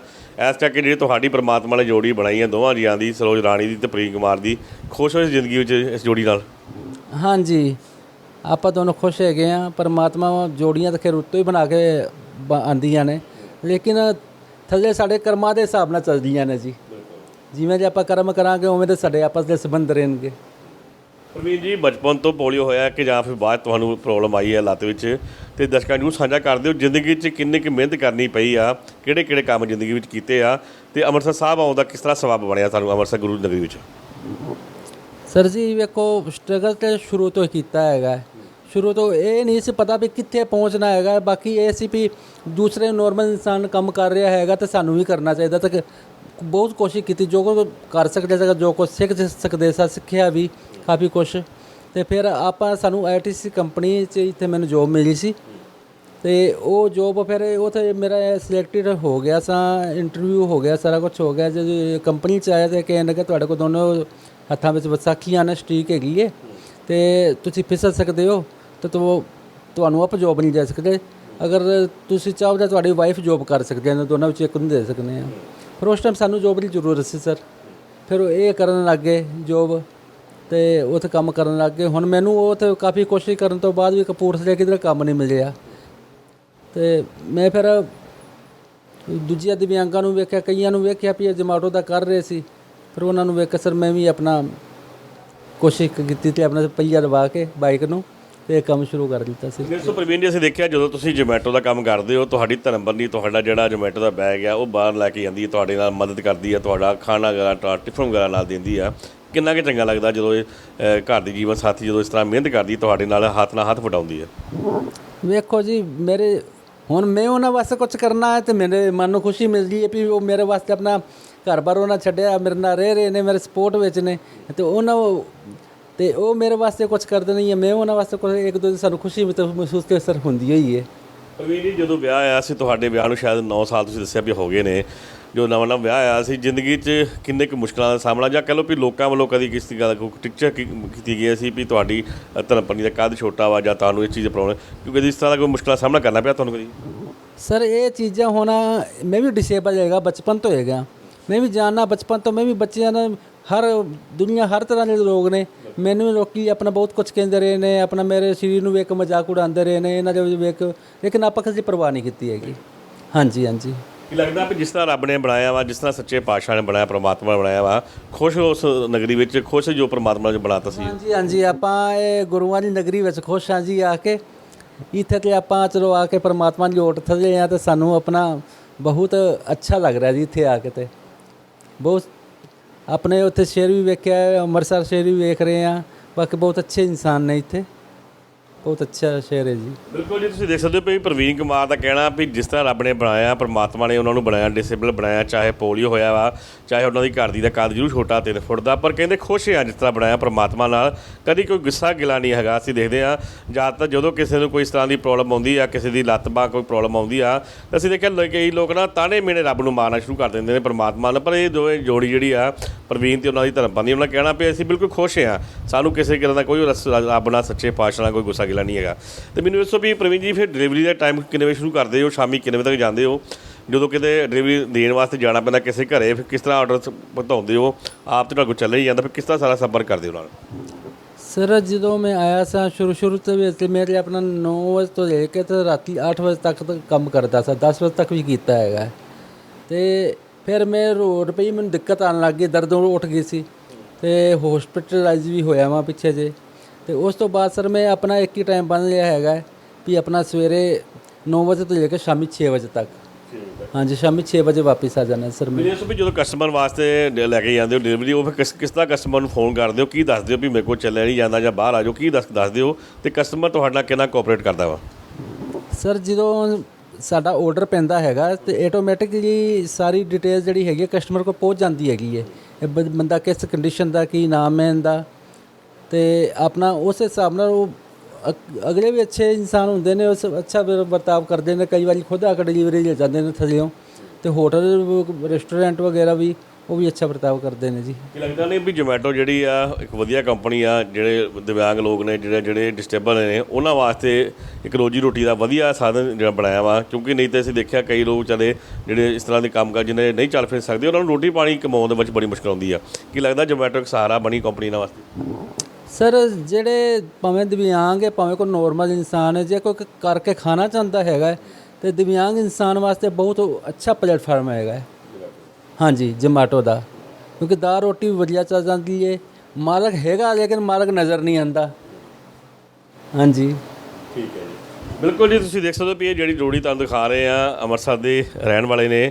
ਇਸ ਕਰਕੇ ਜਿਹੜੀ ਤੁਹਾਡੀ ਪ੍ਰਮਾਤਮਾ ਨੇ ਜੋੜੀ ਬਣਾਈ ਹੈ ਦੋਵਾਂ ਜੀਆਂ ਦੀ, ਸਰੋਜ ਰਾਣੀ ਦੀ ਤੇ ਪ੍ਰਵੀਨ ਕੁਮਾਰ ਦੀ, ਖੁਸ਼ ਹੋ ਜ਼ਿੰਦਗੀ ਵਿੱਚ ਇਸ ਜੋੜੀ ਨਾਲ? ਹਾਂਜੀ। ਆਪਾਂ ਦੋਨੋਂ ਖੁਸ਼ ਹੈਗੇ ਆ, ਪਰਮਾਤਮਾ ਜੋੜੀਆਂ ਤਾਂ ਖੈਰ ਉੱਤੋਂ ਹੀ ਬਣਾ ਕੇ ਬ- ਆਉਂਦੀਆਂ ਨੇ। ਲੇਕਿਨ ਥੱਲੇ ਸਾਡੇ ਕਰਮਾਂ ਦੇ ਹਿਸਾਬ ਨਾਲ ਚੱਲਦੀਆਂ ਨੇ ਜੀ। ਜਿਵੇਂ ਜੇ ਆਪਾਂ ਕਰਮ ਕਰਾਂਗੇ, ਉਵੇਂ ਦੇ ਸਾਡੇ ਆਪਸ ਦੇ ਸੰਬੰਧ ਰਹਿਣਗੇ। ਪ੍ਰਵੀਨ ਜੀ, ਬਚਪਨ ਤੋਂ ਪੋਲੀਓ ਹੋਇਆ ਕਿ ਜਾਂ ਫਿਰ ਬਾਅਦ ਤੁਹਾਨੂੰ ਪ੍ਰੋਬਲਮ ਆਈ ਹੈ ਲੱਤ ਵਿੱਚ, ਤੇ ਦਰਸ਼ਕਾਂ ਨੂੰ ਸਾਂਝਾ ਕਰ ਦਿਓ, ਜ਼ਿੰਦਗੀ 'ਚ ਕਿੰਨੀ ਕੁ ਮਿਹਨਤ ਕਰਨੀ ਪਈ ਆ ਕਿਹੜੇ ਕਿਹੜੇ ਕੰਮ ਜ਼ਿੰਦਗੀ ਵਿੱਚ ਕੀਤੇ ਆ, ਤੇ ਅੰਮ੍ਰਿਤਸਰ ਸਾਹਿਬ ਆਉਣ ਦਾ ਕਿਸ ਤਰ੍ਹਾਂ ਸਬਬ ਬਣਿਆ ਤੁਹਾਨੂੰ ਅੰਮ੍ਰਿਤਸਰ ਗੁਰੂ ਨਗਰੀ ਵਿੱਚ? ਸਰ ਜੀ ਵੇਖੋ ਸਟਰਗਲ ਤੇ ਸ਼ੁਰੂ ਤੋਂ ਹੀ ਕੀਤਾ ਹੈਗਾ ਸ਼ੁਰੂ ਤੋਂ ਇਹ ਨਹੀਂ ਸੀ ਪਤਾ ਵੀ ਕਿੱਥੇ ਪਹੁੰਚਣਾ ਹੈਗਾ ਬਾਕੀ ਇਹ ਸੀ ਵੀ ਦੂਸਰੇ ਨੋਰਮਲ ਇਨਸਾਨ ਕੰਮ ਕਰ ਰਿਹਾ ਹੈਗਾ ਤੇ ਸਾਨੂੰ ਵੀ ਕਰਨਾ ਚਾਹੀਦਾ ਤੇ ਬਹੁਤ ਕੋਸ਼ਿਸ਼ ਕੀਤੀ, ਜੋ ਕੁਝ ਕਰ ਸਕਦੇ ਸੀਗਾ, ਜੋ ਕੁਝ ਸਿੱਖ ਸਕਦੇ ਸਾਂ, ਸਿੱਖਿਆ ਵੀ ਕਾਫੀ ਕੁਛ। ਤੇ ਫਿਰ ਆਪਾਂ ਸਾਨੂੰ ਆਈਟੀਸੀ ਕੰਪਨੀ 'ਚ ਇੱਥੇ ਮੈਨੂੰ ਜੋਬ ਮਿਲੀ ਸੀ। ਤੇ ਉਹ ਜੋਬ ਫਿਰ ਉਥੇ ਮੇਰਾ ਸਿਲੈਕਟਡ ਹੋ ਗਿਆ ਸਾਂ ਇੰਟਰਵਿਊ ਹੋ ਗਿਆ, ਸਾਰਾ ਕੁਝ ਹੋ ਗਿਆ। ਜਦੋਂ ਕੰਪਨੀ ਚ ਆਇਆ ਤੇ ਕਹਿਣ ਲੱਗਾ ਤੁਹਾਡੇ ਕੋਲ ਦੋਨੋਂ ਹੱਥਾਂ ਵਿੱਚ ਵਿਸਾਖੀਆਂ ਨੇ ਸਟੀਕ ਹੈਗੀ ਏ। ਤੇ ਤੁਸੀਂ ਫਿਸਲ ਸਕਦੇ ਹੋ, ਤੇ ਤੋ ਤੁਹਾਨੂੰ ਆਪ ਜੋਬ ਨਹੀਂ ਦੇ ਸਕਦੇ। ਅਗਰ ਤੁਸੀਂ ਚਾਹੋ ਤਾਂ ਤੁਹਾਡੀ ਵਾਈਫ ਜੋਬ ਕਰ ਸਕਦੇ ਨੇ, ਦੋਨਾਂ ਵਿੱਚੋਂ ਇੱਕ ਨੂੰ ਦੇ ਸਕਦੇ ਆ ਪਰ ਉਸ ਟਾਈਮ ਸਾਨੂੰ ਜੋਬ ਦੀ ਜ਼ਰੂਰਤ ਸੀ ਸਰ ਫਿਰ ਉਹ ਇਹ ਕਰਨ ਲੱਗੇ ਜੋਬ ਤੇ ਉੱਥੇ ਕੰਮ ਕਰਨ ਲੱਗੇ। ਹੁਣ ਮੈਨੂੰ ਉਹ ਤੇ ਕਾਫੀ ਕੋਸ਼ਿਸ਼ ਕਰਨ ਤੋਂ ਬਾਅਦ ਵੀ ਕਪੂਰਥਲੇ ਕਿਧਰ ਕੰਮ ਨਹੀਂ ਮਿਲਿਆ ਤੇ ਮੈਂ ਫਿਰ ਦੂਜੀਆਂ ਦਿਵਿਆਂਗਾਂ ਨੂੰ ਵੇਖਿਆ, ਕਈਆਂ ਨੂੰ ਵੇਖਿਆ ਵੀ ਇਹ ਜਮਾਟੋ ਦਾ ਕਰ ਰਹੇ ਸੀ। ਫਿਰ ਉਹਨਾਂ ਨੂੰ ਵੇਖ ਕੇ ਸਰ ਮੈਂ ਵੀ ਆਪਣਾ ਕੋਸ਼ਿਸ਼ ਕੀਤੀ ਤੇ ਆਪਣਾ ਪਹੀਆ ਲਵਾ ਕੇ ਬਾਈਕ ਨੂੰ ਤੇ ਕੰਮ ਸ਼ੁਰੂ ਕਰ ਦਿੱਤਾ ਸੀ। ਮੇਰੇ ਤੋਂ ਪ੍ਰਵੀਨ ਜੀ ਅਸੀਂ ਦੇਖਿਆ ਜਦੋਂ ਤੁਸੀਂ ਜੋਮੈਟੋ ਦਾ ਕੰਮ ਕਰਦੇ ਹੋ ਤੁਹਾਡੀ ਧਰਮਪਤਨੀ ਤੁਹਾਡਾ ਜਿਹੜਾ ਜੋਮੈਟੋ ਦਾ ਬੈਗ ਆ ਉਹ ਬਾਹਰ ਲੈ ਕੇ ਜਾਂਦੀ ਹੈ ਤੁਹਾਡੇ ਨਾਲ ਮਦਦ ਕਰਦੀ ਹੈ ਤੁਹਾਡਾ ਖਾਣਾ ਵਗੈਰਾ ਟਿਫਨ ਵਗੈਰਾ ਨਾਲ ਦਿੰਦੀ ਆ। ਕਿੰਨਾ ਕਿ ਚੰਗਾ ਲੱਗਦਾ ਜਦੋਂ ਇਹ ਘਰ ਦੀ ਜੀਵਨ ਸਾਥੀ ਜਦੋਂ ਇਸ ਤਰ੍ਹਾਂ ਮਿਹਨਤ ਕਰਦੀ ਤੁਹਾਡੇ ਨਾਲ ਹੱਥ ਨਾਲ ਹੱਥ ਵਟਾਉਂਦੀ ਹੈ? ਵੇਖੋ ਜੀ ਮੇਰੇ ਹੁਣ ਮੈਂ ਉਹਨਾਂ ਵਾਸਤੇ ਕੁਝ ਕਰਨਾ ਹੈ ਤੇ ਮੇਰੇ ਮਨ ਨੂੰ ਖੁਸ਼ੀ ਮਿਲਦੀ ਹੈ ਵੀ ਉਹ ਮੇਰੇ ਵਾਸਤੇ ਆਪਣਾ ਘਰ-ਬਾਰ ਉਹਨਾਂ ਛੱਡਿਆ ਮੇਰੇ ਨਾਲ ਰਹਿ ਰਹੇ ਨੇ ਮੇਰੇ ਸਪੋਰਟ ਵਿੱਚ ਨੇ ਤੇ ਉਹਨਾਂ ਤੇ ਉਹ ਮੇਰੇ ਵਾਸਤੇ ਕੁਝ ਕਰਦੇ ਨਹੀਂ ਹੈ। ਮੈਂ ਉਹਨਾਂ ਵਾਸਤੇ ਕੁਝ ਇੱਕ ਦੂਜੇ ਸਾਨੂੰ ਖੁਸ਼ੀ ਮਹਿਸੂਸ ਮਹਿਸੂਸ ਤੇ ਸਰ ਹੁੰਦੀ ਹੋਈ ਹੈ ਪ੍ਰਵੀਨ ਜੀ ਜਦੋਂ ਵਿਆਹ ਆਇਆ ਸੀ ਤੁਹਾਡੇ ਵਿਆਹ ਨੂੰ ਸ਼ਾਇਦ 9 ਸਾਲ ਤੁਸੀਂ ਦੱਸਿਆ ਵੀ ਹੋ ਗਏ ਨੇ ਜੋ ਨਵਾਂ ਨਵਾਂ ਵਿਆਹ ਆਇਆ ਸੀ ਜ਼ਿੰਦਗੀ 'ਚ ਕਿੰਨੇ ਕੁ ਮੁਸ਼ਕਲਾਂ ਦਾ ਸਾਹਮਣਾ ਜਾਂ ਕਹ ਲਓ ਵੀ ਲੋਕਾਂ ਵੱਲੋਂ ਕਦੀ ਕਿਸੇ ਗੱਲ ਕੋਈ ਟਿਕਚਰ ਕੀਤੀ ਗਈ ਸੀ ਵੀ ਤੁਹਾਡੀ ਅ, ਧਰਮਪਤਨੀ ਦਾ ਕੱਦ ਛੋਟਾ ਵਾ ਜਾਂ ਤੁਹਾਨੂੰ ਇਸ ਚੀਜ਼ ਦੀ ਪ੍ਰੋਬਲਮ ਕਿਉਂਕਿ ਇਸ ਤਰ੍ਹਾਂ ਦਾ ਕੋਈ ਮੁਸ਼ਕਲਾਂ ਸਾਹਮਣਾ ਕਰਨਾ ਪਿਆ ਤੁਹਾਨੂੰ ਕਦੀ? ਸਰ ਇਹ ਚੀਜ਼ਾਂ ਹੋਣਾ ਮੈਂ ਵੀ ਡਿਸੇਬਲ ਹੈਗਾ ਬਚਪਨ ਤੋਂ ਹੈਗਾ। ਮੈਂ ਵੀ ਜਾਣਨਾ ਬਚਪਨ ਤੋਂ ਮੈਂ ਵੀ ਬੱਚਿਆਂ ਨਾਲ ਹਰ ਦੁਨੀਆ ਹਰ ਤਰ੍ਹਾਂ ਦੇ ਲੋਕ ਨੇ। ਮੈਨੂੰ ਵੀ ਲੋਕੀ ਆਪਣਾ ਬਹੁਤ ਕੁਝ ਕਹਿੰਦੇ ਰਹੇ ਨੇ ਆਪਣਾ ਮੇਰੇ ਸਰੀਰ ਨੂੰ ਵੇਖ ਕੇ ਮਜ਼ਾਕ ਉਡਾਉਂਦੇ ਰਹੇ ਨੇ ਇਹਨਾਂ ਦੇ ਵਿੱਚ ਵੇਖ ਲੇਕਿਨ ਆਪਾਂ ਕਦੇ ਪਰਵਾਹ ਨਹੀਂ ਕੀਤੀ ਹੈਗੀ। ਹਾਂਜੀ ਹਾਂਜੀ। ਕੀ ਲੱਗਦਾ ਵੀ ਜਿਸ ਤਰ੍ਹਾਂ ਰੱਬ ਨੇ ਬਣਾਇਆ ਵਾ ਜਿਸ ਤਰ੍ਹਾਂ ਸੱਚੇ ਪਾਤਸ਼ਾਹ ਨੇ ਬਣਾਇਆ ਪ੍ਰਮਾਤਮਾ ਨੇ ਬਣਾਇਆ ਵਾ ਖੁਸ਼ ਉਸ ਨਗਰੀ ਵਿੱਚ ਖੁਸ਼ ਜੋ ਪ੍ਰਮਾਤਮਾ ਨੇ ਬਣਾਤਾ ਸੀ? ਹਾਂਜੀ ਹਾਂਜੀ ਆਪਾਂ ਇਹ ਗੁਰੂਆਂ ਦੀ ਨਗਰੀ ਵਿੱਚ ਖੁਸ਼ ਹਾਂ ਜੀ ਆ ਕੇ। ਇੱਥੇ ਤੇ ਆਪਾਂ ਚਲੋ ਆ ਕੇ ਪਰਮਾਤਮਾ ਦੀ ਓਟ ਥਲੇ ਆ ਤੇ ਸਾਨੂੰ ਆਪਣਾ ਬਹੁਤ ਅੱਛਾ ਲੱਗ ਰਿਹਾ ਜੀ ਇੱਥੇ ਆ ਕੇ ਤੇ। ਬਹੁਤ ਆਪਣੇ ਉੱਥੇ ਸ਼ੇਰ ਵੀ ਵੇਖਿਆ, ਅੰਮ੍ਰਿਤਸਰ ਸ਼ੇਰ ਵੀ ਵੇਖ ਰਹੇ ਆ ਬਾਕੀ ਬਹੁਤ ਅੱਛੇ ਇਨਸਾਨ ਨੇ ਇੱਥੇ। ਬਹੁਤ ਅੱਛਾ ਸ਼ਹਿਰ ਹੈ ਜੀ। ਬਿਲਕੁਲ ਜੀ, ਤੁਸੀਂ ਦੇਖ ਸਕਦੇ ਹੋ ਵੀ ਪ੍ਰਵੀਨ ਕੁਮਾਰ ਦਾ ਕਹਿਣਾ ਵੀ ਜਿਸ ਤਰ੍ਹਾਂ ਰੱਬ ਨੇ ਬਣਾਇਆ, ਪਰਮਾਤਮਾ ਨੇ ਉਹਨਾਂ ਨੂੰ ਬਣਾਇਆ ਡਿਸੇਬਲ ਬਣਾਇਆ, ਚਾਹੇ ਪੋਲੀਓ ਹੋਇਆ ਵਾ, ਚਾਹੇ ਉਹਨਾਂ ਦੀ ਘਰ ਦੀ ਦਾ ਕੱਦ ਜ਼ਰੂਰ ਛੋਟਾ 3 ਫੁੱਟ ਦਾ, ਪਰ ਕਹਿੰਦੇ ਖੁਸ਼ ਆ ਜਿਸ ਤਰ੍ਹਾਂ ਬਣਾਇਆ ਪਰਮਾਤਮਾ ਨਾਲ। ਕਦੀ ਕੋਈ ਗੁੱਸਾ ਗਿਲਾ ਨਹੀਂ ਹੈਗਾ, ਅਸੀਂ ਦੇਖਦੇ ਆ ਜ਼ਿਆਦਾਤਰ ਜਦੋਂ ਕਿਸੇ ਨੂੰ ਕੋਈ ਇਸ ਤਰ੍ਹਾਂ ਦੀ ਪ੍ਰੋਬਲਮ ਆਉਂਦੀ ਆ, ਕਿਸੇ ਦੀ ਲੱਤ ਬਾਹ ਕੋਈ ਪ੍ਰੋਬਲਮ ਆਉਂਦੀ ਆ, ਤਾਂ ਅਸੀਂ ਦੇਖਿਆ ਕਈ ਲੋਕ ਨਾ ਤਾਣੇ ਮੇਨੇ ਰੱਬ ਨੂੰ ਮਾਰਨਾ ਸ਼ੁਰੂ ਕਰ ਦਿੰਦੇ ਨੇ ਪਰਮਾਤਮਾ ਨਾਲ, ਪਰ ਇਹ ਦੋਵੇਂ ਜੋੜੀ ਜਿਹੜੀ ਆ, ਪ੍ਰਵੀਨ ਤੇ ਉਹਨਾਂ ਦੀ ਧਰਮਪਤਨੀ ਉਹਨਾਂ ਕਹਿਣਾ ਵੀ ਅਸੀਂ ਬਿਲਕੁਲ ਖੁਸ਼ ਆ। ਸਾਨੂੰ ਕਿਸੇ ਕਿਰਨ ਦਾ ਕੋਈ ਰਸ- ਰੱਬ ਨਾਲ ਸੱਚੇ ਪਾਤਸ਼ਾਹ ਨਾਲ ਕੋਈ ਗੁੱਸਾ ਗਿਲਾ ਨਹੀਂ ਹੈਗਾ। ਤੇ ਮੈਨੂੰ ਦੱਸੋ ਵੀ ਪ੍ਰਵੀਨ ਜੀ, ਫਿਰ ਡਿਲੀਵਰੀ ਦਾ ਟਾਈਮ ਕਿੰਨੇ ਵਜੇ ਸ਼ੁਰੂ ਕਰਦੇ ਹੋ? ਸ਼ਾਮੀ ਕਿੰਨੇ ਵਜੇ ਤੱਕ ਜਾਂਦੇ ਹੋ? ਜਦੋਂ ਕਿਤੇ ਡਿਲੀਵਰੀ ਦੇਣ ਵਾਸਤੇ ਜਾਣਾ ਪੈਂਦਾ ਕਿਸੇ ਘਰੇ, ਫਿਰ ਕਿਸ ਤਰ੍ਹਾਂ ਆਰਡਰ ਪਹੁੰਚਾਉਂਦੇ ਹੋ? ਆਪ ਤੇ ਤੁਹਾਡੇ ਕੋਲ ਹੀ ਜਾਂਦਾ, ਫਿਰ ਕਿਸ ਤਰ੍ਹਾਂ ਸਾਰਾ ਸੰਪਰਕ ਕਰਦੇ ਹੋ ਨਾਲ? ਸਰ ਜਦੋਂ ਮੈਂ ਆਇਆ ਸਾਂ ਸ਼ੁਰੂ ਸ਼ੁਰੂ ਤੇ ਵਿੱਚ ਮੇਰੇ ਆਪਣਾ 9 ਵਜੇ ਤੋਂ ਲੈ ਕੇ ਤੇ ਰਾਤੀ 8 ਵਜੇ ਤੱਕ ਕੰਮ ਕਰਦਾ ਸਾਂ 10 ਵਜੇ ਤੱਕ ਵੀ ਕੀਤਾ ਹੈਗਾ। ਤੇ ਫਿਰ ਮੈਂ ਰੋਡ ਪਈ, ਮੈਨੂੰ ਦਿੱਕਤ ਆਉਣ ਲੱਗ ਗਈ, ਦਰਦ ਉੱਠ ਗਈ ਸੀ। ਤੇ ਹਸਪੀਟਲਾਈਜ਼ ਵੀ ਹੋਇਆ ਵਾਂ ਪਿੱਛੇ ਜੇ। ਤੇ ਉਸ ਤੋਂ ਬਾਅਦ ਸਰ ਮੈਂ ਆਪਣਾ ਇੱਕ ਹੀ ਟਾਈਮ ਬੰਨ ਲਿਆ ਹੈਗਾ ਵੀ ਆਪਣਾ ਸਵੇਰੇ 9 ਵਜੇ ਤੋਂ ਲੈ ਕੇ ਸ਼ਾਮੀ 6 ਵਜੇ ਤੱਕ। ਹਾਂਜੀ ਸ਼ਾਮੀ 6 ਵਜੇ ਵਾਪਸ ਆ ਜਾਣਾ ਸਰ ਮੈਂ। ਵੀ ਜਦੋਂ ਕਸਟਮਰ ਵਾਸਤੇ ਲੈ ਕੇ ਜਾਂਦੇ ਹੋ ਡਿਲੀਵਰੀ ਉਹ ਫਿਰ ਕਿਸ ਕਿਸ ਤਰ੍ਹਾਂ ਕਸਟਮਰ ਨੂੰ ਫੋਨ ਕਰਦੇ ਹੋ? ਕੀ ਦੱਸਦੇ ਹੋ ਵੀ ਮੇਰੇ ਕੋਲ ਚੱਲਿਆ ਨਹੀਂ ਜਾਂਦਾ ਜਾਂ ਬਾਹਰ ਆ ਜਾਓ? ਕੀ ਦੱਸ ਦੱਸਦੇ ਹੋ? ਤੇ ਕਸਟਮਰ ਤੁਹਾਡੇ ਕਿੰਨਾ ਕੋਆਪਰੇਟ ਕਰਦਾ ਵਾ? ਸਰ ਜਦੋਂ ਸਾਡਾ ਆਰਡਰ ਪੈਂਦਾ ਹੈਗਾ ਤੇ ਆਟੋਮੈਟਿਕਲੀ ਸਾਰੀ ਡਿਟੇਲ ਜਿਹੜੀ ਹੈਗੀ ਕਸਟਮਰ ਕੋਲ ਪਹੁੰਚ ਜਾਂਦੀ ਹੈਗੀ ਹੈ। ਇਹ ਬੰਦਾ ਕਿਸ ਕੰਡੀਸ਼ਨ ਦਾ ਕੀ ਨਾਮ ਹੈ ਇਹਦਾ ਤੇ ਆਪਣਾ ਉਸ ਹਿਸਾਬ ਨਾਲ ਉਹ ਅਗਲੇ ਵੀ ਅੱਛੇ ਇਨਸਾਨ ਹੁੰਦੇ ਨੇ, ਉਸ ਅੱਛਾ ਵਰ- ਵਰਤਾਵ ਕਰਦੇ ਨੇ, ਕਈ ਵਾਰੀ ਖੁਦ ਆ ਕੇ ਡਿਲੀਵਰੀ ਲੈ ਜਾਂਦੇ ਨੇ ਥੱਲਿਓਂ। ਤੇ ਹੋਟਲ ਰੈਸਟੋਰੈਂਟ ਵਗੈਰਾ ਵੀ, ਉਹ ਵੀ ਅੱਛਾ ਵਰਤਾਵ ਕਰਦੇ ਨੇ ਜੀ। ਕੀ ਲੱਗਦਾ ਨਹੀਂ ਵੀ ਜੋਮੈਟੋ ਜਿਹੜੀ ਆ, ਇੱਕ ਵਧੀਆ ਕੰਪਨੀ ਆ, ਜਿਹੜੇ ਦਿਵਿਆਂਗ ਲੋਕ ਨੇ, ਜਿਹੜੇ ਜਿਹੜੇ ਡਿਸਟੇਬਲ ਨੇ, ਉਹਨਾਂ ਵਾਸਤੇ ਇੱਕ ਰੋਜੀ ਰੋਟੀ ਦਾ ਵਧੀਆ ਸਾਧਨ ਜਿਹੜਾ ਬਣਾਇਆ ਵਾ, ਕਿਉਂਕਿ ਨਹੀਂ ਤਾਂ ਅਸੀਂ ਦੇਖਿਆ ਕਈ ਲੋਕ ਚਲੇ ਜਿਹੜੇ ਇਸ ਤਰ੍ਹਾਂ ਦੇ ਕੰਮ ਕਰ ਜਿਹਨੇ ਨਹੀਂ ਚੱਲ ਫਿਰ ਸਕਦੇ, ਉਹਨਾਂ ਨੂੰ ਰੋਟੀ ਪਾਣੀ ਕਮਾਉਣ ਦੇ ਵਿੱਚ ਬੜੀ ਮੁਸ਼ਕਲ ਆਉਂਦੀ ਆ। ਕੀ ਲੱਗਦਾ ਜੋਮੈਟੋ ਇੱਕ ਸਹਾਰਾ ਬਣੀ ਕੰਪਨੀ ਨਾਲ ਵਾਸਤੇ? ਸਰ ਜਿਹੜੇ ਭਾਵੇਂ ਦਿਵਿਆਂਗ ਹੈ ਭਾਵੇਂ ਕੋਈ ਨੋਰਮਲ ਇਨਸਾਨ ਹੈ ਜੇ ਕੋਈ ਕਰਕੇ ਖਾਣਾ ਚਾਹੁੰਦਾ ਹੈਗਾ ਹੈ, ਤੇ ਦਿਵਿਆਂਗ ਇਨਸਾਨ ਵਾਸਤੇ ਬਹੁਤ ਅੱਛਾ ਪਲੇਟਫਾਰਮ ਹੈਗਾ ਹਾਂਜੀ ਜਮਾਟੋ ਦਾ। ਕਿਉਂਕਿ ਦਾਲ ਰੋਟੀ ਵੀ ਵਧੀਆ ਚੱਲ ਜਾਂਦੀ ਹੈ। ਮਾਲਕ ਹੈਗਾ ਲੇਕਿਨ ਮਾਲਕ ਨਜ਼ਰ ਨਹੀਂ ਆਂਦਾ ਹਾਂਜੀ। ਠੀਕ ਹੈ ਜੀ। ਬਿਲਕੁਲ ਜੀ ਤੁਸੀਂ ਦੇਖ ਸਕਦੇ ਹੋ ਵੀ ਇਹ ਜਿਹੜੀ ਜੋੜੀ ਤੁਹਾਨੂੰ ਦਿਖਾ ਰਹੇ ਆ ਅੰਮ੍ਰਿਤਸਰ ਦੇ ਰਹਿਣ ਵਾਲੇ ਨੇ।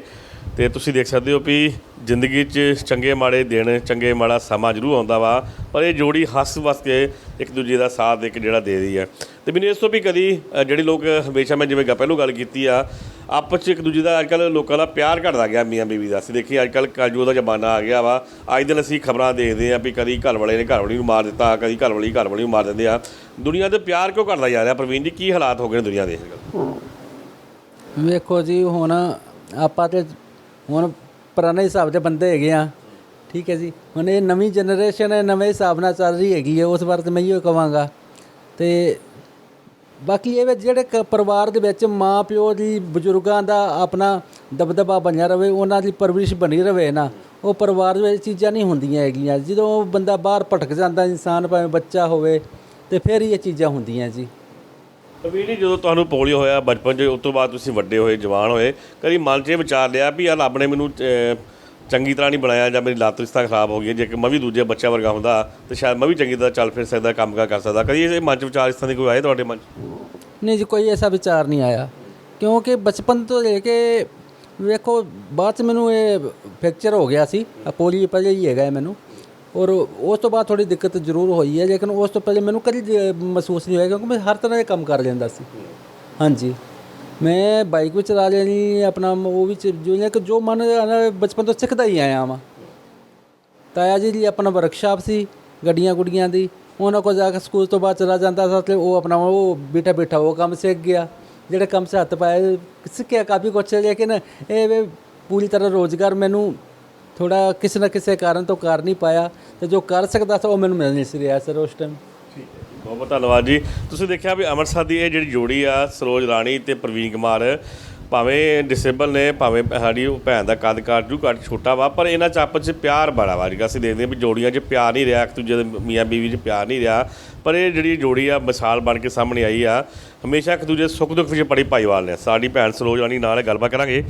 ਤੇ ਤੁਸੀਂ ਦੇਖ ਸਕਦੇ ਹੋ ਵੀ ਜ਼ਿੰਦਗੀ 'ਚ ਚੰਗੇ ਮਾੜੇ ਦਿਨ ਚੰਗੇ ਮਾੜਾ ਸਮਾਂ ਜ਼ਰੂਰ ਆਉਂਦਾ ਵਾ ਪਰ ਇਹ ਜੋੜੀ ਹੱਸ ਵਸ ਕੇ ਇੱਕ ਦੂਜੇ ਦਾ ਸਾਥ ਇੱਕ ਜਿਹੜਾ ਦੇ ਰਹੀ ਹੈ। ਤੇ ਮੈਨੂੰ ਇਸ ਤੋਂ ਵੀ ਕਦੀ ਅ, ਜਿਹੜੇ ਲੋਕ ਹਮੇਸ਼ਾ ਮੈਂ ਜਿਵੇਂ ਗ- ਪਹਿਲੋਂ ਗੱਲ ਕੀਤੀ ਆ ਆਪਸ 'ਚ ਇੱਕ ਦੂਜੇ ਦਾ ਅੱਜਕੱਲ ਲੋਕਾਂ ਦਾ ਪਿਆਰ ਘਟਦਾ ਗਿਆ ਮੀਆਂ ਬੀਵੀ ਦਾ। ਅਸੀਂ ਦੇਖੀ ਅੱਜਕੱਲ ਕਲਯੁਗ ਦਾ ਜ਼ਮਾਨਾ ਆ ਗਿਆ ਵਾ। ਅੱਜ ਦਿਨ ਅਸੀਂ ਖਬਰਾਂ ਦੇਖਦੇ ਆ ਵੀ ਕਦੀ ਘਰ ਵਾਲੇ ਨੇ ਘਰ ਵਾਲੀ ਨੂੰ ਮਾਰ ਦਿੱਤਾ ਕਦੀ ਘਰ ਵਾਲੀ ਘਰ ਵਾਲੀ ਨੂੰ ਮਾਰ ਦਿੰਦੇ ਆ। ਦੁਨੀਆ ਦੇ ਪਿਆਰ ਕਿਉਂ ਘਟਦਾ ਜਾ ਰਿਹਾ? ਪ੍ਰਵੀਨ ਜੀ ਕੀ ਹਾਲਾਤ ਹੋ ਗਏ ਨੇ ਦੁਨੀਆ ਦੇ? ਵੇਖੋ ਜੀ ਹੁਣ ਆਪਾਂ ਤੇ ਹੁਣ ਪੁਰਾਣੇ ਹਿਸਾਬ ਦੇ ਬੰਦੇ ਹੈਗੇ ਆ। ਠੀਕ ਹੈ ਜੀ। ਹੁਣ ਇਹ ਨਵੀਂ ਜਨਰੇਸ਼ਨ ਹੈ, ਨਵੇਂ ਹਿਸਾਬ ਨਾਲ ਚੱਲ ਰਹੀ ਹੈਗੀ ਹੈ। ਉਸ ਬਾਰੇ ਤੇ ਮੈਂ ਇਹੋ ਕਹਾਂਗਾ। ਤੇ ਬਾਕੀ ਇਹ ਜਿਹੜੇ ਕ- ਪਰਿਵਾਰ ਦੇ ਵਿੱਚ ਮਾਂ ਪਿਓ ਦੀ, ਬਜ਼ੁਰਗਾਂ ਦਾ ਆਪਣਾ ਦਬਦਬਾ ਬਣਿਆ ਰਵੇ ਉਹਨਾਂ ਦੀ ਪਰਵਰਿਸ਼ ਬਣੀ ਰਵੇ ਨਾ, ਉਹ ਪਰਿਵਾਰ ਦੇ ਵਿੱਚ ਚੀਜ਼ਾਂ ਨਹੀਂ ਹੁੰਦੀਆਂ ਹੈਗੀਆਂ। ਜਦੋਂ ਬੰਦਾ ਬਾਹਰ ਭਟਕ ਜਾਂਦਾ, ਇਨਸਾਨ ਭਾਵੇਂ ਬੱਚਾ ਹੋਵੇ, ਤੇ ਫਿਰ ਹੀ ਇਹ ਚੀਜ਼ਾਂ ਹੁੰਦੀਆਂ ਜੀ। ਕਬੀਰ ਜੀ ਜਦੋਂ ਤੁਹਾਨੂੰ ਪੋਲੀਓ ਹੋਇਆ ਬਚਪਨ 'ਚ ਉਸ ਤੋਂ ਬਾਅਦ ਤੁਸੀਂ ਵੱਡੇ ਹੋਏ ਜਵਾਨ ਹੋਏ ਕਦੀ ਮਨ 'ਚ ਇਹ ਵਿਚਾਰ ਲਿਆ ਵੀ ਯਾਰ ਰੱਬ ਨੇ ਮੈਨੂੰ ਅਹ, ਚੰਗੀ ਤਰ੍ਹਾਂ ਨਹੀਂ ਬਣਾਇਆ ਜਾਂ ਮੇਰੀ ਲੱਤ ਤਰ੍ਹਾਂ ਖਰਾਬ ਹੋ ਗਈ ਜੇ ਕਿ ਮੈਂ ਵੀ ਦੂਜੇ ਬੱਚਿਆਂ ਵਰਗਾ ਹੁੰਦਾ ਤੇ ਸ਼ਾਇਦ ਮੈਂ ਵੀ ਚੰਗੀ ਤਰ੍ਹਾਂ ਚੱਲ ਫਿਰ ਸਕਦਾ ਕੰਮ ਕਾਰ ਕਰ ਸਕਦਾ। ਕਦੀ ਇਹ ਮਨ 'ਚ ਵਿਚਾਰ ਇਸ ਤਰ੍ਹਾਂ ਦੇ ਕੋਈ ਆਏ ਤੁਹਾਡੇ ਮਨ 'ਚ? ਨਹੀਂ ਜੀ ਕੋਈ ਐਸਾ ਵਿਚਾਰ ਨਹੀਂ ਆਇਆ। ਕਿਉਂਕਿ ਬਚਪਨ ਤੋਂ ਲੈ ਕੇ ਵੇਖੋ ਬਾਅਦ ਚ ਮੈਨੂੰ ਇਹ ਫ੍ਰੈਕਚਰ ਹੋ ਗਿਆ ਸੀ। ਪੋਲੀਓ ਪਹਿਲੇ ਹੀ ਹੈਗਾ ਹੈ ਮੈਨੂੰ। ਔਰ ਉਸ ਤੋਂ ਬਾਅਦ ਥੋੜੀ ਦਿੱਕਤ ਜ਼ਰੂਰ ਹੋਈ ਹੈ, ਲੇਕਿਨ ਉਸ ਤੋਂ ਪਹਿਲੇ ਮੈਨੂੰ ਕਦੀ ਮਹਿਸੂਸ ਨਹੀਂ ਹੋਇਆ ਕਿਉਂਕਿ ਮੈਂ ਹਰ ਤਰ੍ਹਾਂ ਦੇ ਕੰਮ ਕਰ ਲੈਂਦਾ ਸੀ। ਹਾਂਜੀ। ਮੈਂ ਬਾਈਕ ਵੀ ਚਲਾ ਲੈਣੀ, ਆਪਣਾ ਉਹ ਵੀ ਚ- ਜੋ ਕਿ ਜੋ ਮਨ ਬਚਪਨ ਤੋਂ ਸਿੱਖਦਾ ਹੀ ਆਇਆ ਵਾਂ। ਤਾਇਆ ਜੀ ਦੀ ਆਪਣਾ ਵਰਕਸ਼ਾਪ ਸੀ, ਗੱਡੀਆਂ ਗੁੱਡੀਆਂ ਦੀ। ਉਹਨਾਂ ਕੋਲ ਜਾ ਕੇ ਸਕੂਲ ਤੋਂ ਬਾਅਦ ਚਲਾ ਜਾਂਦਾ ਸੀ, ਤੇ ਉਹ ਆਪਣਾ ਉਹ ਬੈਠਾ ਬੈਠਾ ਉਹ ਕੰਮ ਸਿੱਖ ਗਿਆ। ਜਿਹੜੇ ਕੰਮ 'ਚ ਹੱਥ ਪਾਇਆ, ਸਿੱਖਿਆ ਕਾਫੀ ਕੁਛ ਲੇਕਿਨ ਇਹ ਵੀ ਪੂਰੀ ਤਰ੍ਹਾਂ ਰੋਜ਼ਗਾਰ ਮੈਨੂੰ ਥੋੜਾ ਕਿਸੇ ਨਾ ਕਿਸੇ ਕਾਰਨ ਤੋਂ ਕਰ ਨਹੀਂ ਪਾਇਆ ਤੇ ਜੋ ਕਰ ਸਕਦਾ ਸੀ ਉਹ ਮੈਨੂੰ ਮਿਲ ਨਹੀਂ ਸੀ ਰਿਹਾ ਸਰ ਉਸ ਟਾਈਮ ਬਹੁਤ ਬਹੁਤ ਧੰਨਵਾਦ ਜੀ। ਤੁਸੀਂ ਦੇਖਿਆ ਵੀ ਅੰਮ੍ਰਿਤਸਰ ਦੀ ਇਹ ਜਿਹੜੀ ਜੋੜੀ ਆ ਸਰੋਜ ਰਾਣੀ ਤੇ ਪ੍ਰਵੀਨ ਕੁਮਾਰ ਭਾਵੇਂ ਡਿਸੇਬਲ ਨੇ ਭਾਵੇਂ ਸਾਡੀ ਉਹ ਭੈਣ ਦਾ ਕੱਦ ਜੂ ਘੱਟ ਛੋਟਾ ਵਾ ਪਰ ਇਹਨਾਂ ਚ ਆਪਸ ਚ ਪਿਆਰ ਬੜਾ ਵਾ। ਜਿਹੜਾ ਅਸੀਂ ਦੇਖਦੇ ਹਾਂ ਵੀ ਜੋੜੀਆਂ 'ਚ ਪਿਆਰ ਨਹੀਂ ਰਿਹਾ ਇੱਕ ਦੂਜੇ ਦੇ ਮੀਆਂ ਬੀਵੀ 'ਚ ਪਿਆਰ ਨਹੀਂ ਰਿਹਾ। ਪਰ ਇਹ ਜਿਹੜੀ ਜੋੜੀ ਆ ਮਿਸਾਲ ਬਣ ਕੇ ਸਾਹਮਣੇ ਆਈ ਆ ਹਮੇਸ਼ਾ ਇੱਕ ਦੂਜੇ ਸੁੱਖ ਦੁੱਖ ਵਿੱਚ ਬੜੀ ਭਾਈਵਾਲ ਨੇ। ਸਾਡੀ ਭੈਣ ਸਰੋਜ ਰਾਣੀ ਨਾਲ ਗੱਲਬਾਤ ਕਰਾਂਗੇ।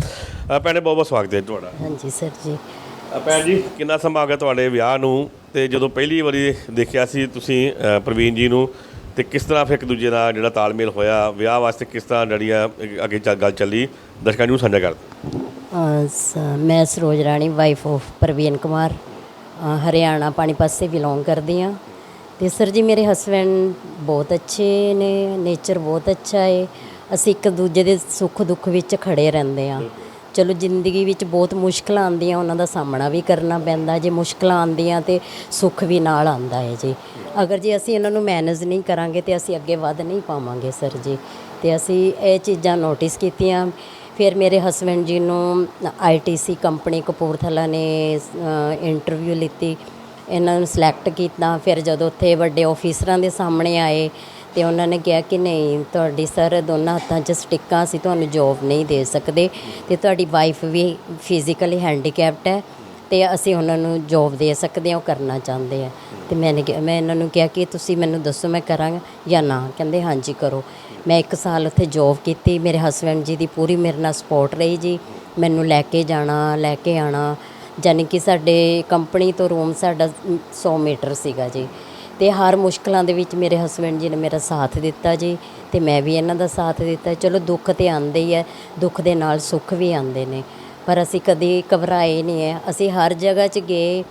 ਭੈਣੇ ਬਹੁਤ ਬਹੁਤ ਸਵਾਗਤ ਹੈ ਤੁਹਾਡਾ। ਹਾਂਜੀ ਸਰ ਜੀ। ਭੈਣ ਜੀ। ਕਿੰਨਾ ਸਮਾਂ ਹੋ ਗਿਆ ਤੁਹਾਡੇ ਵਿਆਹ ਨੂੰ? ਤੇ ਜਦੋਂ ਪਹਿਲੀ ਵਾਰੀ ਦੇਖਿਆ ਸੀ ਤੁਸੀਂ ਅ, ਪ੍ਰਵੀਨ ਜੀ ਨੂੰ ਤੇ ਕਿਸ ਤਰ੍ਹਾਂ ਫਿਰ ਇੱਕ ਦੂਜੇ ਨਾਲ ਜਿਹੜਾ ਤਾਲਮੇਲ ਹੋਇਆ? ਵਿਆਹ ਵਾਸਤੇ ਕਿਸ ਤਰ੍ਹਾਂ ਜਿਹੜੀਆਂ ਅੱਗੇ ਚੱਲ ਗੱਲ ਚੱਲੀ? ਦਰਸ਼ਕਾਂ ਨੂੰ ਸਾਂਝਾ ਕਰ ਦਿਓ। ਅਹ ਸ- ਮੈਂ ਸਰੋਜ ਰਾਣੀ ਵਾਈਫ ਆਫ ਪ੍ਰਵੀਨ ਕੁਮਾਰ। ਅਹ ਹਰਿਆਣਾ ਪਾਣੀਪਤ ਸੇ ਬਿਲੋਂਗ ਕਰਦੀ ਹਾਂ। ਤੇ ਸਰ ਜੀ ਮੇਰੇ ਹਸਬੈਂਡ ਬਹੁਤ ਅੱਛੇ ਨੇ ਨੇਚਰ ਬਹੁਤ ਅੱਛਾ ਹੈ ਅਸੀਂ ਇੱਕ ਦੂਜੇ ਦੇ ਸੁੱਖ ਦੁੱਖ ਵਿੱਚ ਖੜੇ ਰਹਿੰਦੇ ਹਾਂ। ਚਲੋ ਜ਼ਿੰਦਗੀ ਵਿੱਚ ਬਹੁਤ ਮੁਸ਼ਕਲਾਂ ਆਉਂਦੀਆਂ, ਉਹਨਾਂ ਦਾ ਸਾਹਮਣਾ ਵੀ ਕਰਨਾ ਪੈਂਦਾ, ਜੇ ਮੁਸ਼ਕਲਾਂ ਆਉਂਦੀਆਂ ਤੇ ਸੁੱਖ ਵੀ ਨਾਲ ਆਉਂਦਾ ਹੈ ਜੀ। ਅਗਰ ਜੇ ਅਸੀਂ ਇਹਨਾਂ ਨੂੰ ਮੈਨੇਜ ਨਹੀਂ ਕਰਾਂਗੇ ਤੇ ਅਸੀਂ ਅੱਗੇ ਵੱਧ ਨਹੀਂ ਪਾਵਾਂਗੇ ਸਰ ਜੀ। ਤੇ ਅਸੀਂ ਇਹ ਚੀਜ਼ਾਂ ਨੋਟਿਸ ਕੀਤੀਆਂ। ਫਿਰ ਮੇਰੇ ਹਸਬੈਂਡ ਜੀ ਨੂੰ ਆਈਟੀਸੀ ਕੰਪਨੀ ਕਪੂਰਥਲਾ ਨੇ ਇੰਟਰਵਿਊ ਲਿੱਤੀ। ਇਹਨਾਂ ਨੂੰ ਸਿਲੈਕਟ ਕੀਤਾ। ਫਿਰ ਜਦੋਂ ਉੱਥੇ ਵੱਡੇ ਆਫੀਸਰਾਂ ਦੇ ਸਾਹਮਣੇ ਆਏ ਤੇ ਉਹਨਾਂ ਨੇ ਕਿਹਾ ਕਿ ਨਹੀਂ, ਤੁਹਾਡੀ ਸਰ ਦੋਨਾਂ ਹੱਥਾਂ 'ਚ ਸਟਿੱਕਾਂ ਅਸੀਂ ਤੁਹਾਨੂੰ ਜੋਬ ਨਹੀਂ ਦੇ ਸਕਦੇ ਤੇ ਤੁਹਾਡੀ ਵਾਈਫ ਵੀ ਫਿਜ਼ੀਕਲੀ ਹੈਂਡੀਕੈਪਟ ਹੈ ਤੇ ਅਸੀਂ ਉਹਨਾਂ ਨੂੰ ਜੋਬ ਦੇ ਸਕਦੇ ਹਾਂ, ਉਹ ਕਰਨਾ ਚਾਹੁੰਦੇ ਆ। ਤੇ ਮੈਨੇ ਕਿਹਾ ਮੈਂ ਇਹਨਾਂ ਨੂੰ ਕਿਹਾ ਕਿ ਤੁਸੀਂ ਮੈਨੂੰ ਦੱਸੋ ਮੈਂ ਕਰਾਂਗਾ ਜਾਂ ਨਾ, ਕਹਿੰਦੇ ਹਾਂਜੀ ਕਰੋ। ਮੈਂ ਇੱਕ ਸਾਲ ਉੱਥੇ ਜੋਬ ਕੀਤੀ, ਮੇਰੇ ਹਸਬੈਂਡ ਜੀ ਦੀ ਪੂਰੀ ਮੇਰੇ ਨਾਲ ਸਪੋਰਟ ਰਹੀ ਜੀ, ਮੈਨੂੰ ਲੈ ਕੇ ਜਾਣਾ, ਲੈ ਕੇ ਆਣਾ ਯਾਨੀ ਕਿ ਸਾਡੇ ਕੰਪਨੀ ਤੋਂ ਰੂਮ ਸਾਡਾ 100 ਮੀਟਰ ਸੀਗਾ ਜੀ। ਤੇ ਹਰ ਮੁਸ਼ਕਲਾਂ ਦੇ ਵਿੱਚ ਮੇਰੇ ਹਸਬੈਂਡ ਜੀ ਨੇ ਮੇਰਾ ਸਾਥ ਦਿੱਤਾ ਜੀ ਤੇ ਮੈਂ ਵੀ ਇਹਨਾਂ ਦਾ ਸਾਥ ਦਿੱਤਾ। ਚਲੋ ਦੁੱਖ ਤੇ ਆਉਂਦੇ ਹੀ ਹੈ ਦੁੱਖ ਦੇ ਨਾਲ ਸੁੱਖ ਵੀ ਆਉਂਦੇ ਨੇ, ਪਰ ਅਸੀਂ ਕਦੀ ਘਬਰਾਏ ਨਹੀਂ ਹੈ ਅਸੀਂ ਹਰ ਜਗ੍ਹਾ 'ਚ ਗਏ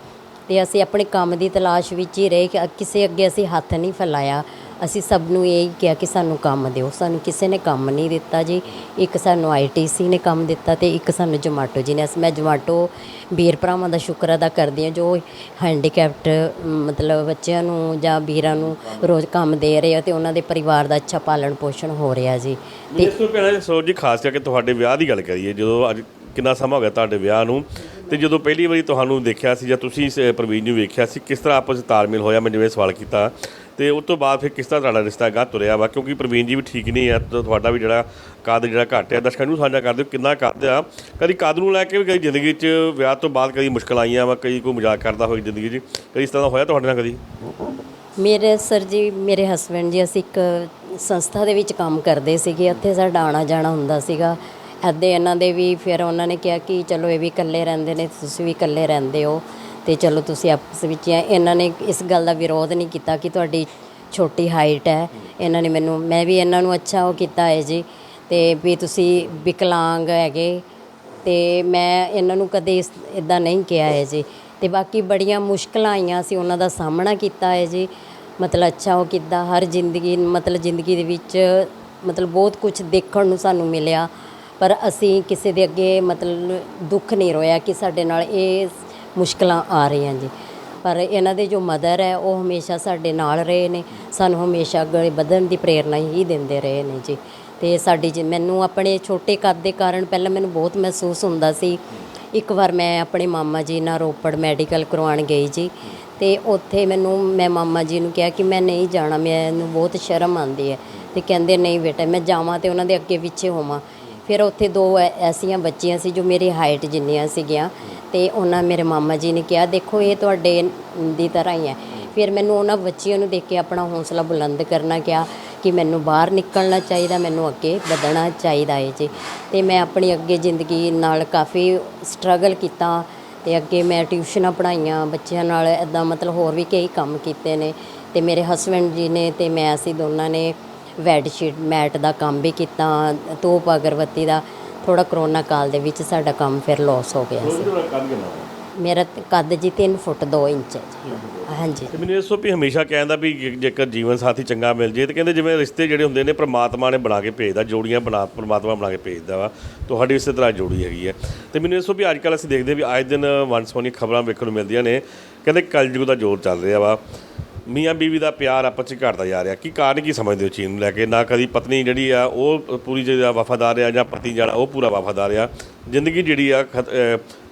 ਤੇ ਅਸੀਂ ਆਪਣੇ ਕੰਮ ਦੀ ਤਲਾਸ਼ ਵਿੱਚ ਹੀ ਰਹੇ ਕਿ ਕਿਸੇ ਅੱਗੇ ਅਸੀਂ ਹੱਥ ਨਹੀਂ ਫੈਲਾਇਆ। ਅਸੀਂ ਸਭ ਨੂੰ ਇਹ ਹੀ ਕਿਹਾ ਕਿ ਸਾਨੂੰ ਕੰਮ ਦਿਓ। ਸਾਨੂੰ ਕਿਸੇ ਨੇ ਕੰਮ ਨਹੀਂ ਦਿੱਤਾ ਜੀ। ਇੱਕ ਸਾਨੂੰ ਆਈਟੀਸੀ ਨੇ ਕੰਮ ਦਿੱਤਾ ਤੇ ਇੱਕ ਸਾਨੂੰ ਜਮਾਟੋ ਜੀ ਨੇ। ਅਸੀਂ ਮੈਂ ਜਮਾਟੋ ਵੀਰ ਭਰਾਵਾਂ ਦਾ ਸ਼ੁਕਰ ਅਦਾ ਕਰਦੀ ਹਾਂ ਜੋ ਹੈਂਡੀਕੈਪਟ ਮਤਲਬ ਬੱਚਿਆਂ ਨੂੰ ਜਾਂ ਵੀਰਾਂ ਨੂੰ ਰੋਜ਼ ਕੰਮ ਦੇ ਰਹੇ ਆ ਤੇ ਉਹਨਾਂ ਦੇ ਪਰਿਵਾਰ ਦਾ ਅੱਛਾ ਪਾਲਣ ਪੋਸ਼ਣ ਹੋ ਰਿਹਾ ਜੀ। ਤੇ ਇਸ ਤੋਂ ਪਹਿਲਾਂ ਸਰੋਜ ਜੀ, ਖਾਸ ਕਰਕੇ ਤੁਹਾਡੇ ਵਿਆਹ ਦੀ ਗੱਲ ਕਰੀਏ, ਜਦੋਂ ਅੱਜ ਕਿੰਨਾ ਸਮਾਂ ਹੋ ਗਿਆ ਤੁਹਾਡੇ ਵਿਆਹ ਨੂੰ, ਤੇ ਜਦੋਂ ਪਹਿਲੀ ਵਾਰੀ ਤੁਹਾਨੂੰ ਦੇਖਿਆ ਸੀ ਜਾਂ ਤੁਸੀਂ ਪ੍ਰਵੀਨ ਨੂੰ ਵੇਖਿਆ ਸੀ, ਕਿਸ ਤਰ੍ਹਾਂ ਆਪਸ 'ਚ ਤਾਲਮੇਲ ਹੋਇਆ? ਮੈਂ ਜਿਵੇਂ ਸਵਾਲ ਕੀਤਾ ਤੇ ਉਸ ਤੋਂ ਬਾਅਦ ਫਿਰ ਕਿਸ ਤਰ੍ਹਾਂ ਤੁਹਾਡਾ ਰਿਸ਼ਤਾ ਗਾ ਤੁਰਿਆ ਵਾ? ਕਿਉਂਕਿ ਪ੍ਰਵੀਨ ਜੀ ਵੀ ਠੀਕ ਨਹੀਂ ਆ, ਤੇ ਤੁਹਾਡਾ ਵੀ ਜਿਹੜਾ ਕਾਦ ਜਿਹੜਾ ਘੱਟ ਹੈ ਦਰਸ਼ਕਾਂ ਨੂੰ ਸਾਂਝਾ ਕਰ ਦਿਓ ਕਿੰਨਾ ਕੱਦ ਆ। ਕਦੀ ਕੱਦ ਨੂੰ ਲੈ ਕੇ ਵੀ ਕਦੀ ਜ਼ਿੰਦਗੀ 'ਚ ਵਿਆਹ ਤੋਂ ਬਾਅਦ ਕਦੀ ਮੁਸ਼ਕਲ ਆਈਆਂ ਵਾ ਕਈ ਕੋਈ ਮਜ਼ਾਕ ਕਰਦਾ ਹੋਵੇ ਜ਼ਿੰਦਗੀ 'ਚ? ਕਦੀ ਇਸ ਤਰ੍ਹਾਂ ਦਾ ਹੋਇਆ ਤੁਹਾਡੇ ਨਾਲ ਕਦੀ? ਮੇਰੇ ਸਰ ਜੀ, ਮੇਰੇ ਹਸਬੈਂਡ ਜੀ, ਅਸੀਂ ਇੱਕ ਸੰਸਥਾ ਦੇ ਵਿੱਚ ਕੰਮ ਕਰਦੇ ਸੀਗੇ। ਉੱਥੇ ਸਾਡਾ ਆਣਾ ਜਾਣਾ ਹੁੰਦਾ ਸੀਗਾ। ਐਦੇ ਇਹਨਾਂ ਦੇ ਵੀ ਫਿਰ ਉਹਨਾਂ ਨੇ ਕਿਹਾ ਕਿ ਚਲੋ ਇਹ ਵੀ ਇਕੱਲੇ ਰਹਿੰਦੇ ਨੇ, ਤੁਸੀਂ ਵੀ ਇਕੱਲੇ ਰਹਿੰਦੇ ਹੋ। ਤੇ ਚਲੋ ਤੁਸੀਂ ਆਪਸ ਵਿੱਚ ਹੀ ਆ। ਇਹਨਾਂ ਨੇ ਇਸ ਗੱਲ ਦਾ ਵਿਰੋਧ ਨਹੀਂ ਕੀਤਾ ਕਿ ਤੁਹਾਡੀ ਛੋਟੀ ਹਾਈਟ ਹੈ। ਇਹਨਾਂ ਨੇ ਮੈਨੂੰ, ਮੈਂ ਵੀ ਇਹਨਾਂ ਨੂੰ ਅੱਛਾ ਉਹ ਕੀਤਾ ਹੈ ਜੀ। ਤੇ ਵੀ ਤੁਸੀਂ ਵਿਕਲਾਂਗ ਹੈਗੇ। ਤੇ ਮੈਂ ਇਹਨਾਂ ਨੂੰ ਕਦੇ ਇਸ ਇਦਾਂ ਨਹੀਂ ਕਿਹਾ ਹੈ ਜੀ। ਤੇ ਬਾਕੀ ਬੜੀਆਂ ਮੁਸ਼ਕਲਾਂ ਆਈਆਂ ਸੀ ਉਹਨਾਂ ਦਾ ਸਾਹਮਣਾ ਕੀਤਾ ਹੈ ਜੀ। ਮਤਲਬ ਅੱਛਾ ਉਹ ਕਿੱਦਾਂ ਹਰ ਜ਼ਿੰਦਗੀ, ਮਤਲਬ ਜ਼ਿੰਦਗੀ ਦੇ ਵਿੱਚ ਮਤਲਬ ਬਹੁਤ ਕੁਝ ਦੇਖਣ ਨੂੰ ਸਾਨੂੰ ਮਿਲਿਆ। ਪਰ ਅਸੀਂ ਕਿਸੇ ਦੇ ਅੱਗੇ ਮਤਲਬ ਦੁੱਖ ਨਹੀਂ ਰੋਇਆ ਕਿ ਸਾਡੇ ਨਾਲ ਇਹ ਮੁਸ਼ਕਲਾਂ ਆ ਰਹੀਆਂ ਜੀ। ਪਰ ਇਹਨਾਂ ਦੇ ਜੋ ਮਦਰ ਹੈ, ਉਹ ਹਮੇਸ਼ਾ ਸਾਡੇ ਨਾਲ ਰਹੇ ਨੇ। ਸਾਨੂੰ ਹਮੇਸ਼ਾ ਅੱਗੇ ਵਧਣ ਦੀ ਪ੍ਰੇਰਨਾ ਹੀ ਦਿੰਦੇ ਰਹੇ ਨੇ ਜੀ। ਤੇ ਸਾਡੀ ਜੀ, ਮੈਨੂੰ ਆਪਣੇ ਛੋਟੇ ਕੱਦ ਦੇ ਕਾਰਨ ਪਹਿਲਾਂ ਮੈਨੂੰ ਬਹੁਤ ਮਹਿਸੂਸ ਹੁੰਦਾ ਸੀ। ਇੱਕ ਵਾਰ ਮੈਂ ਆਪਣੇ ਮਾਮਾ ਜੀ ਨਾਲ ਰੋਪੜ ਮੈਡੀਕਲ ਕਰਵਾਉਣ ਗਈ ਜੀ। ਤੇ ਉੱਥੇ ਮੈਨੂੰ, ਮੈਂ ਮਾਮਾ ਜੀ ਨੂੰ ਕਿਹਾ ਕਿ ਮੈਂ ਨਹੀਂ ਜਾਣਾ, ਮੈਨੂੰ ਬਹੁਤ ਸ਼ਰਮ ਆਉਂਦੀ ਹੈ। ਤੇ ਕਹਿੰਦੇ, ਨਹੀਂ ਬੇਟਾ, ਮੈਂ ਜਾਵਾਂ ਤੇ ਉਹਨਾਂ ਦੇ ਅੱਗੇ ਪਿੱਛੇ ਹੋਵਾਂ। ਫਿਰ ਉੱਥੇ ਦੋ ਐ- ਐਸੀਆਂ ਬੱਚੀਆਂ ਸੀ ਜੋ ਮੇਰੀ ਹਾਈਟ ਜਿੰਨੀਆਂ ਸੀਗੀਆਂ ਤੇ ਉਹਨਾਂ ਮੇਰੇ ਮਾਮਾ ਜੀ ਨੇ ਕਿਹਾ, ਦੇਖੋ, ਇਹ ਤੁਹਾਡੇ ਦੀ ਤਰ੍ਹਾਂ ਹੀ ਹੈ ਫਿਰ ਮੈਨੂੰ ਉਹਨਾਂ ਬੱਚੀਆਂ ਨੂੰ ਦੇਖ ਕੇ ਆਪਣਾ ਹੌਸਲਾ ਬੁਲੰਦ ਕਰਨਾ ਕਿਹਾ ਕਿ ਮੈਨੂੰ ਬਾਹਰ ਨਿਕਲਣਾ ਚਾਹੀਦਾ, ਮੈਨੂੰ ਅੱਗੇ ਵਧਣਾ ਚਾਹੀਦਾ ਹੈ ਜੀ। ਤੇ ਮੈਂ ਆਪਣੀ ਅੱਗੇ ਜ਼ਿੰਦਗੀ ਨਾਲ ਕਾਫੀ ਸਟਰਗਲ ਕੀਤਾ ਤੇ ਅੱਗੇ ਮੈਂ ਟਿਊਸ਼ਨਾਂ ਪੜ੍ਹਾਈਆਂ, ਬੱਚਿਆਂ ਨਾਲ ਇਦਾਂ ਮਤਲਬ ਹੋਰ ਵੀ ਕਈ ਕੰਮ ਕੀਤੇ ਨੇ ਤੇ ਮੇਰੇ ਹਸਬੰਡ ਜੀ ਨੇ ਤੇ ਮੈਂ, ਅਸੀਂ ਦੋਨਾਂ ਨੇ ਬੈੱਡ ਸ਼ੀਟ ਮੈਟ ਦਾ ਕੰਮ ਵੀ ਕੀਤਾ ਧੂਪ ਅਗਰਬੱਤੀ ਦਾ ਥੋੜਾ ਕਰੋਨਾ ਕਾਲ ਦੇ ਵਿੱਚ ਸਾਡਾ ਕੰਮ ਫਿਰ ਲਾਸ ਹੋ ਗਿਆ ਸੀ। ਮੇਰਾ ਤ- ਕੱਦ ਜੀ 3 ਫੁੱਟ 2 ਇੰਚ ਹੈ ਜੀ। ਹਾਂਜੀ। ਤੇ ਮੈਨੂੰ ਇਹ ਸੋ ਵੀ ਹਮੇਸ਼ਾ ਕਹਿੰਦਾ ਵੀ ਜੇ- ਜੇਕਰ ਜੀਵਨ ਸਾਥੀ ਚੰਗਾ ਮਿਲ ਜੇ ਤੇ ਕਹਿੰਦੇ ਜਿਵੇਂ ਰਿਸ਼ਤੇ ਜਿਹੜੇ ਹੁੰਦੇ ਨੇ ਪ੍ਰਮਾਤਮਾ ਨੇ ਬਣਾ ਕੇ ਭੇਜਦਾ ਜੋੜੀਆਂ ਬਣਾ ਪ੍ਰਮਾਤਮਾ ਬਣਾ ਕੇ ਭੇਜਦਾ ਵਾ ਤੁਹਾਡੀ ਇਸੇ ਤਰ੍ਹਾਂ ਜੋੜੀ ਹੈਗੀ ਹੈ। ਤੇ ਮੈਨੂੰ ਇਹ ਸੋ ਵੀ ਅੱਜ ਕੱਲ੍ਹ ਅਸੀਂ ਦੇਖਦੇ ਵੀ ਅੱਜ ਦਿਨ ਵੰਸਵਨੀ ਖਬਰਾਂ ਵੇਖਣ ਨੂੰ ਮਿਲਦੀਆਂ ਨੇ ਕਹਿੰਦੇ ਕਲਯੁਗ ਦਾ ਜ਼ੋਰ ਚੱਲ ਰਿਹਾ ਵਾ। ਮੀਆਂ ਬੀਵੀ ਦਾ ਪਿਆਰ ਆਪਸ ਚ ਘਟਦਾ ਜਾ ਰਿਹਾ। ਕੀ ਕਾਰਨ ਕੀ ਸਮਝਦੇ ਹੋ ਚੀਜ਼ ਨੂੰ ਲੈ ਕੇ? ਨਾ ਕਦੀ ਪਤਨੀ ਜਿਹੜੀ ਆ, ਉਹ ਪੂਰੀ ਜਿਹੜਾ ਵਫਾਦਾਰ ਆ ਜਾਂ ਪਤੀ ਜਿਹੜਾ, ਉਹ ਪੂਰਾ ਵਫਾਦਾਰ ਆ। ਜ਼ਿੰਦਗੀ ਜਿਹੜੀ ਆ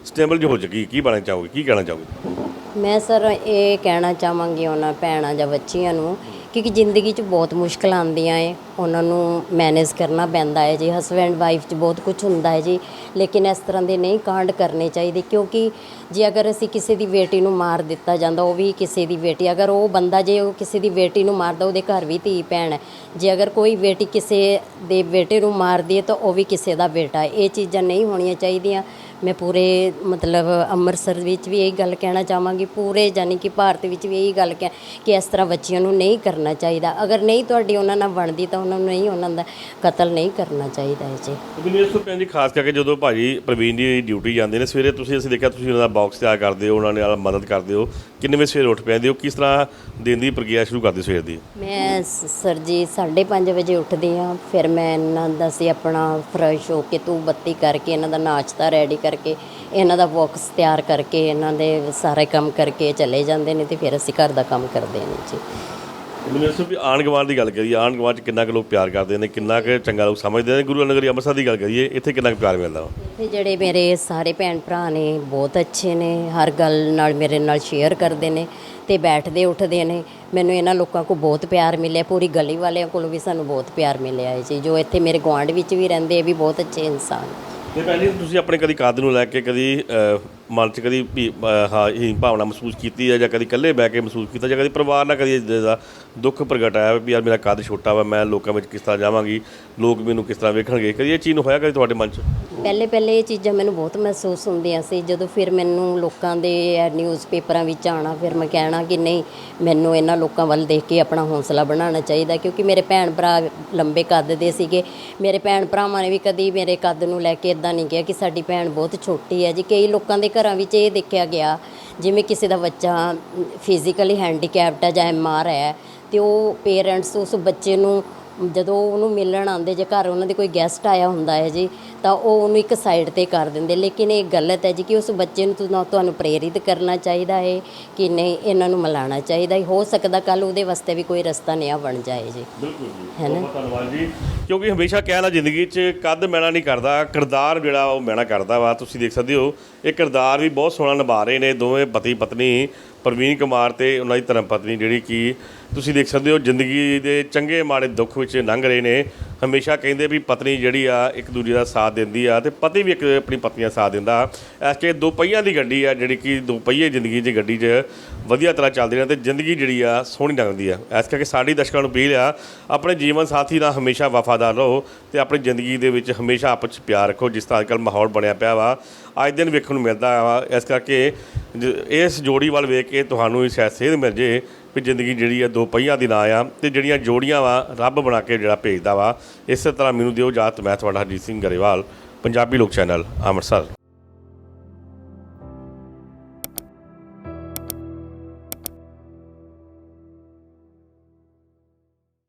ਸਟੇਬਲ ਜੋ ਹੋ ਚੁੱਕੀ। ਕੀ ਬਣਨਾ ਚਾਹੋਗੇ? ਕੀ ਕਹਿਣਾ ਚਾਹੋਗੇ? ਮੈਂ ਸਰ ਇਹ ਕਹਿਣਾ ਚਾਹਾਂਗੀ ਉਹਨਾਂ ਭੈਣਾਂ ਜਾਂ ਬੱਚੀਆਂ ਨੂੰ ਕਿਉਂਕਿ ਜ਼ਿੰਦਗੀ 'ਚ ਬਹੁਤ ਮੁਸ਼ਕਲਾਂ ਆਉਂਦੀਆਂ ਏ। ਉਹਨਾਂ ਨੂੰ ਮੈਨੇਜ ਕਰਨਾ ਪੈਂਦਾ ਹੈ ਜੀ। ਹਸਬੈਂਡ ਵਾਈਫ 'ਚ ਬਹੁਤ ਕੁਝ ਹੁੰਦਾ ਹੈ ਜੀ। ਲੇਕਿਨ ਇਸ ਤਰ੍ਹਾਂ ਦੇ ਨਹੀਂ ਕਾਂਡ ਕਰਨੇ ਚਾਹੀਦੇ ਕਿਉਂਕਿ ਜੇ ਅਗਰ ਅਸੀਂ ਕਿਸੇ ਦੀ ਬੇਟੀ ਨੂੰ ਮਾਰ ਦਿੱਤਾ ਜਾਂਦਾ, ਉਹ ਵੀ ਕਿਸੇ ਦੀ ਬੇਟੀ, ਅਗਰ ਉਹ ਬੰਦਾ ਜੇ ਉਹ ਕਿਸੇ ਦੀ ਬੇਟੀ ਨੂੰ ਮਾਰਦਾ, ਉਹਦੇ ਘਰ ਵੀ ਧੀ, ਭੈਣ ਹੈ। ਜੇ ਅਗਰ ਕੋਈ ਬੇਟੀ ਕਿਸੇ ਦੇ ਬੇਟੇ ਨੂੰ ਮਾਰਦੀ ਹੈ ਤਾਂ ਉਹ ਵੀ ਕਿਸੇ ਦਾ ਬੇਟਾ ਹੈ ਇਹ ਚੀਜ਼ਾਂ ਨਹੀਂ ਹੋਣੀਆਂ ਚਾਹੀਦੀਆਂ। ਮੈਂ ਪੂਰੇ ਮਤਲਬ ਅੰਮ੍ਰਿਤਸਰ ਵਿੱਚ ਵੀ ਇਹੀ ਗੱਲ ਕਹਿਣਾ ਚਾਹਾਂਗੀ ਪੂਰੇ ਯਾਨੀ ਕਿ ਭਾਰਤ ਵਿੱਚ ਵੀ ਇਹੀ ਗੱਲ ਕਹਿ ਕਿ ਇਸ ਤਰ੍ਹਾਂ ਬੱਚਿਆਂ ਨੂੰ ਨਹੀਂ ਕਰਨਾ ਚਾਹੀਦਾ। ਅਗਰ ਨਹੀਂ ਤੁਹਾਡੀ ਉਹਨਾਂ ਨਾਲ ਬਣਦੀ ਤਾਂ ਉਹਨਾਂ ਨੂੰ ਨਹੀਂ ਉਹਨਾਂ ਦਾ ਕਤਲ ਨਹੀਂ ਕਰਨਾ ਚਾਹੀਦਾ ਹੈ ਜੀ। ਮੈਨੂੰ ਇਸ ਤੋਂ ਭੈਣ ਜੀ ਖਾਸ ਕਰਕੇ ਜਦੋਂ ਭਾਜੀ ਪ੍ਰਵੀਨ ਦੀ ਡਿਊਟੀ ਜਾਂਦੇ ਨੇ ਸਵੇਰੇ ਤੁਸੀਂ ਅਸੀਂ ਦੇਖਿਆ ਤੁਸੀਂ ਉਹਨਾਂ ਦਾ ਬਾਕਸ ਤਿਆਰ ਕਰਦੇ ਹੋ ਉਹਨਾਂ ਨਾਲ ਮਦਦ ਕਰਦੇ ਹੋ। ਕਿੰਨੇ ਵਜੇ ਸਵੇਰੇ ਉੱਠ ਪੈਂਦੇ ਹੋ? ਕਿਸ ਤਰ੍ਹਾਂ ਦਿਨ ਦੀ ਪ੍ਰਕਿਰਿਆ ਸ਼ੁਰੂ ਕਰਦੇ ਸਵੇਰ ਦੀ? ਮੈਂ ਸਰ ਜੀ 5:30 ਵਜੇ ਉੱਠਦੀ ਹਾਂ ਫਿਰ ਮੈਂ ਇਹਨਾਂ ਦਾ ਸੀ ਆਪਣਾ ਫਰੈਸ਼ ਹੋ ਕੇ ਧੂਪ ਬੱਤੀ ਕਰਕੇ ਇਹਨਾਂ ਦਾ ਨਾਸ਼ਤਾ ਰੈਡੀ ਕਰਕੇ ਇਹਨਾਂ ਦਾ ਬਾਕਸ ਤਿਆਰ ਕਰਕੇ ਇਹਨਾਂ ਦੇ ਸਾਰੇ ਕੰਮ ਕਰਕੇ ਚਲੇ ਜਾਂਦੇ ਨੇ ਤੇ ਫਿਰ ਅਸੀਂ ਘਰ ਦਾ ਕੰਮ ਕਰਦੇ ਨੇ ਜੀ। ਮੈਨੂੰ ਇਸ ਵੀ ਆਣ ਗਵਾਂਡ ਦੀ ਗੱਲ ਕਰੀਏ ਆਣ ਗਵਾਂਡ ਚ ਕਿੰਨਾ ਕੁ ਲੋਕ ਪਿਆਰ ਕਰਦੇ ਨੇ ਕਿੰਨਾ ਕੁ ਚੰਗਾ ਲੋਕ ਸਮਝਦੇ ਨੇ? ਗੁਰੂ ਨਗਰੀ ਅੰਮ੍ਰਿਤਸਰ ਦੀ ਗੱਲ ਕਰੀਏ ਇੱਥੇ ਕਿੰਨਾ ਕੁ ਪਿਆਰ ਮਿਲਦਾ ਵਾ? ਤੇ ਜਿਹੜੇ ਮੇਰੇ ਸਾਰੇ ਭੈਣ ਭਰਾ ਨੇ ਬਹੁਤ ਅੱਛੇ ਨੇ ਹਰ ਗੱਲ ਨਾਲ ਮੇਰੇ ਨਾਲ ਸ਼ੇਅਰ ਕਰਦੇ ਨੇ ਤੇ ਬੈਠਦੇ ਉੱਠਦੇ ਨੇ। ਮੈਨੂੰ ਇਹਨਾਂ ਲੋਕਾਂ ਕੋਲ ਬਹੁਤ ਪਿਆਰ ਮਿਲਿਆ ਪੂਰੀ ਗਲੀ ਵਾਲਿਆਂ ਕੋਲੋਂ ਵੀ ਸਾਨੂੰ ਬਹੁਤ ਪਿਆਰ ਮਿਲਿਆ ਹੈ ਜੀ। ਜੋ ਇੱਥੇ ਮੇਰੇ ਗੁਆਂਢ ਵਿੱਚ ਵੀ ਰਹਿੰਦੇ ਇਹ ਵੀ ਬਹੁਤ ਅੱਛੇ ਇਨਸਾਨ ਤੇ ਭੈਣ ਤੁਸੀਂ ਆਪਣੇ ਕਦੀ ਕਾਦ ਨੂੰ ਲੈ ਕੇ ਕਦੀ ਅਹ, ਮਨ ਚ ਕਦੀ ਵੀ, ਹਾਂ ਇਹ ਭਾਵਨਾ ਮਹਿਸੂਸ ਕੀਤੀ ਹੈ ਜਾਂ ਕਦੀ ਇਕੱਲੇ ਬਹਿ ਕੇ ਮਹਿਸੂਸ ਕੀਤਾ ਜਾਂ ਕਦੀ ਪਰਿਵਾਰ ਨਾਲ ਕਦੀ ਦਾ ਦੁੱਖ ਪ੍ਰਗਟਾਇਆ ਵੀ ਯਾਰ ਮੇਰਾ ਕੱਦ ਛੋਟਾ ਵਾ ਮੈਂ ਲੋਕਾਂ ਵਿੱਚ ਕਿਸ ਤਰ੍ਹਾਂ ਜਾਵਾਂਗੀ ਲੋਕ ਮੈਨੂੰ ਕਿਸ ਤਰ੍ਹਾਂ ਵੇਖਣਗੇ? ਕਦੀ ਇਹ ਚੀਜ਼ ਨੂੰ ਹੋਇਆ ਕਦੀ ਤੁਹਾਡੇ ਮਨ ਚ? ਪਹਿਲੇ ਪਹਿਲੇ ਇਹ ਚੀਜ਼ਾਂ ਮੈਨੂੰ ਬਹੁਤ ਮਹਿਸੂਸ ਹੁੰਦੀਆਂ ਸੀ ਜਦੋਂ ਫਿਰ ਮੈਨੂੰ ਲੋਕਾਂ ਦੇ ਨਿਊਜ਼ ਪੇਪਰਾਂ ਵਿੱਚ ਆਣਾ ਫਿਰ ਮੈਂ ਕਹਿਣਾ ਕਿ ਨਹੀਂ ਮੈਨੂੰ ਇਹਨਾਂ ਲੋਕਾਂ ਵੱਲ ਦੇਖ ਕੇ ਆਪਣਾ ਹੌਸਲਾ ਬਣਾਉਣਾ ਚਾਹੀਦਾ ਕਿਉਂਕਿ ਮੇਰੇ ਭੈਣ ਭਰਾ ਲੰਬੇ ਕੱਦ ਦੇ ਸੀਗੇ ਮੇਰੇ ਭੈਣ ਭਰਾਵਾਂ ਨੇ ਵੀ ਕਦੀ ਮੇਰੇ ਕੱਦ ਨੂੰ ਲੈ ਕੇ ਇਦਾਂ ਨਹੀਂ ਕਿਹਾ ਕਿ ਸਾਡੀ ਭੈਣ ਬਹੁਤ ਛੋਟੀ ਹੈ ਜੀ ਕਈ ਲੋਕਾਂ ਦੇ ਘਰਾਂ ਵਿੱਚ ਇਹ ਦੇਖਿਆ ਗਿਆ, ਜਿਵੇਂ ਕਿਸੇ ਦਾ ਬੱਚਾ ਫਿਜ਼ੀਕਲੀ ਹੈਂਡੀਕੈਪਟ ਹੈ ਜਾਂ ਐਮਆਰ ਹੈ, ਤੇ ਉਹ ਪੇਰੈਂਟਸ ਉਸ ਬੱਚੇ ਨੂੰ ਜਦੋਂ ਉਹਨੂੰ ਮਿਲਣ ਆਉਂਦੇ ਜੇ ਘਰ ਉਹਨਾਂ ਦੇ ਕੋਈ ਗੈਸਟ ਆਇਆ ਹੁੰਦਾ ਹੈ ਜੀ ਤਾਂ ਉਹ ਉਹਨੂੰ ਇੱਕ ਸਾਈਡ ਤੇ ਕਰ ਦਿੰਦੇ। ਲੇਕਿਨ ਇਹ ਗਲਤ ਹੈ ਜੀ ਕਿ ਉਸ ਬੱਚੇ ਨੂੰ ਤੁਹਾ- ਤੁਹਾਨੂੰ ਪ੍ਰੇਰਿਤ ਕਰਨਾ ਚਾਹੀਦਾ ਹੈ ਕਿ ਨਹੀਂ ਇਹਨਾਂ ਨੂੰ ਮਿਲਾਉਣਾ ਚਾਹੀਦਾ ਹੈ। ਹੋ ਸਕਦਾ ਕੱਲ ਉਹਦੇ ਵਾਸਤੇ ਵੀ ਕੋਈ ਰਸਤਾ ਨया ਬਣ ਜਾਏ ਜੀ। ਬਿਲਕੁਲ ਜੀ ਹੈ ਨਾ? ਬਹੁਤ ਧੰਨਵਾਦ ਜੀ। ਕਿਉਂਕਿ ਹਮੇਸ਼ਾ ਕਹਿਣਾ ਜ਼ਿੰਦਗੀ 'ਚ ਕੱਦ ਮੈਣਾ ਨਹੀਂ ਕਰਦਾ ਕਿਰਦਾਰ ਜਿਹੜਾ ਉਹ ਮੈਣਾ ਕਰਦਾ ਵਾ। ਤੁਸੀਂ ਦੇਖ ਸਕਦੇ ਹੋ ਇਹ ਕਿਰਦਾਰ ਵੀ ਬਹੁਤ ਸੋਹਣਾ ਨਿਭਾ ਰਹੇ ਨੇ ਦੋਵੇਂ ਪਤੀ ਪਤਨੀ ਪ੍ਰਵੀਨ ਕੁਮਾਰ ਤੇ ਉਹਨਾਂ ਦੀ ਧਰਮ ਪਤਨੀ ਜਿਹੜੀ ਕਿ ਤੁਸੀਂ ਦੇਖ ਸਕਦੇ ਹੋ ਜ਼ਿੰਦਗੀ ਦੇ ਚੰਗੇ ਮਾੜੇ ਦੁੱਖ ਵਿੱਚ ਲੰਘ ਰਹੇ ਨੇ। ਹਮੇਸ਼ਾ ਕਹਿੰਦੇ ਵੀ ਪਤਨੀ ਜਿਹੜੀ ਆ, ਇੱਕ ਦੂਜੇ ਦਾ ਸਾਥ ਦਿੰਦੀ ਆ ਤੇ ਪਤੀ ਵੀ ਇੱਕ ਆਪਣੀ ਪਤਨੀ ਦਾ ਸਾਥ ਦਿੰਦਾ। ਇਸ ਕੇ ਦੋ ਪਹੀਆਂ ਦੀ ਗੱਡੀ ਆ, ਜਿਹੜੀ ਕਿ ਦੋ ਪਹੀਏ ਜ਼ਿੰਦਗੀ 'ਚ ਗੱਡੀ 'ਚ ਵਧੀਆ ਤਰ੍ਹਾਂ ਚੱਲਦੀ ਨੇ ਤੇ ਜ਼ਿੰਦਗੀ ਜਿਹੜੀ ਆ ਸੋਹਣੀ ਲੱਗਦੀ ਆ। ਇਸ ਕਰਕੇ ਸਾਡੀ ਦਰਸ਼ਕਾਂ ਨੂੰ ਅਪੀਲ ਆ, ਆਪਣੇ ਜੀਵਨ ਸਾਥੀ ਨਾਲ ਹਮੇਸ਼ਾ ਵਫਾਦਾਰ ਰਹੋ ਤੇ ਆਪਣੀ ਜ਼ਿੰਦਗੀ ਦੇ ਵਿੱਚ ਹਮੇਸ਼ਾ ਆਪਸ 'ਚ ਪਿਆਰ ਰੱਖੋ, ਜਿਸ ਤਰ੍ਹਾਂ ਅੱਜਕੱਲ੍ਹ ਮਾਹੌਲ ਬਣਿਆ ਪਿਆ ਵਾ। ਅੱਜ ਦਿਨ ਵੇਖਣ ਨੂੰ ਮਿਲਦਾ ਵਾ। ਇਸ ਕਰਕੇ ਜ- ਇਸ ਜੋੜੀ ਵੱਲ ਵੇਖ ਕੇ ਤੁਹਾਨੂੰ ਇਹ ਸ਼ਾਇਦ ਸੇਧ ਮਿਲ ਜੇ। ਵੀ ਜ਼ਿੰਦਗੀ ਜਿਹੜੀ ਆ ਦੋ ਪਹੀਆਂ ਦੀ ਨਾ ਆ ਤੇ ਜਿਹੜੀਆਂ ਜੋੜੀਆਂ ਵਾ, ਰੱਬ ਬਣਾ ਕੇ ਜਿਹੜਾ ਭੇਜਦਾ ਵਾ, ਇਸੇ ਤਰ੍ਹਾਂ ਮੈਨੂੰ ਦਿਓ ਜਾਤ ਮੈਂ ਤੁਹਾਡਾ ਹਰਜੀਤ ਸਿੰਘ ਗਰੇਵਾਲ, ਪੰਜਾਬੀ ਲੋਕ ਚੈਨਲ, ਅੰਮ੍ਰਿਤਸਰ।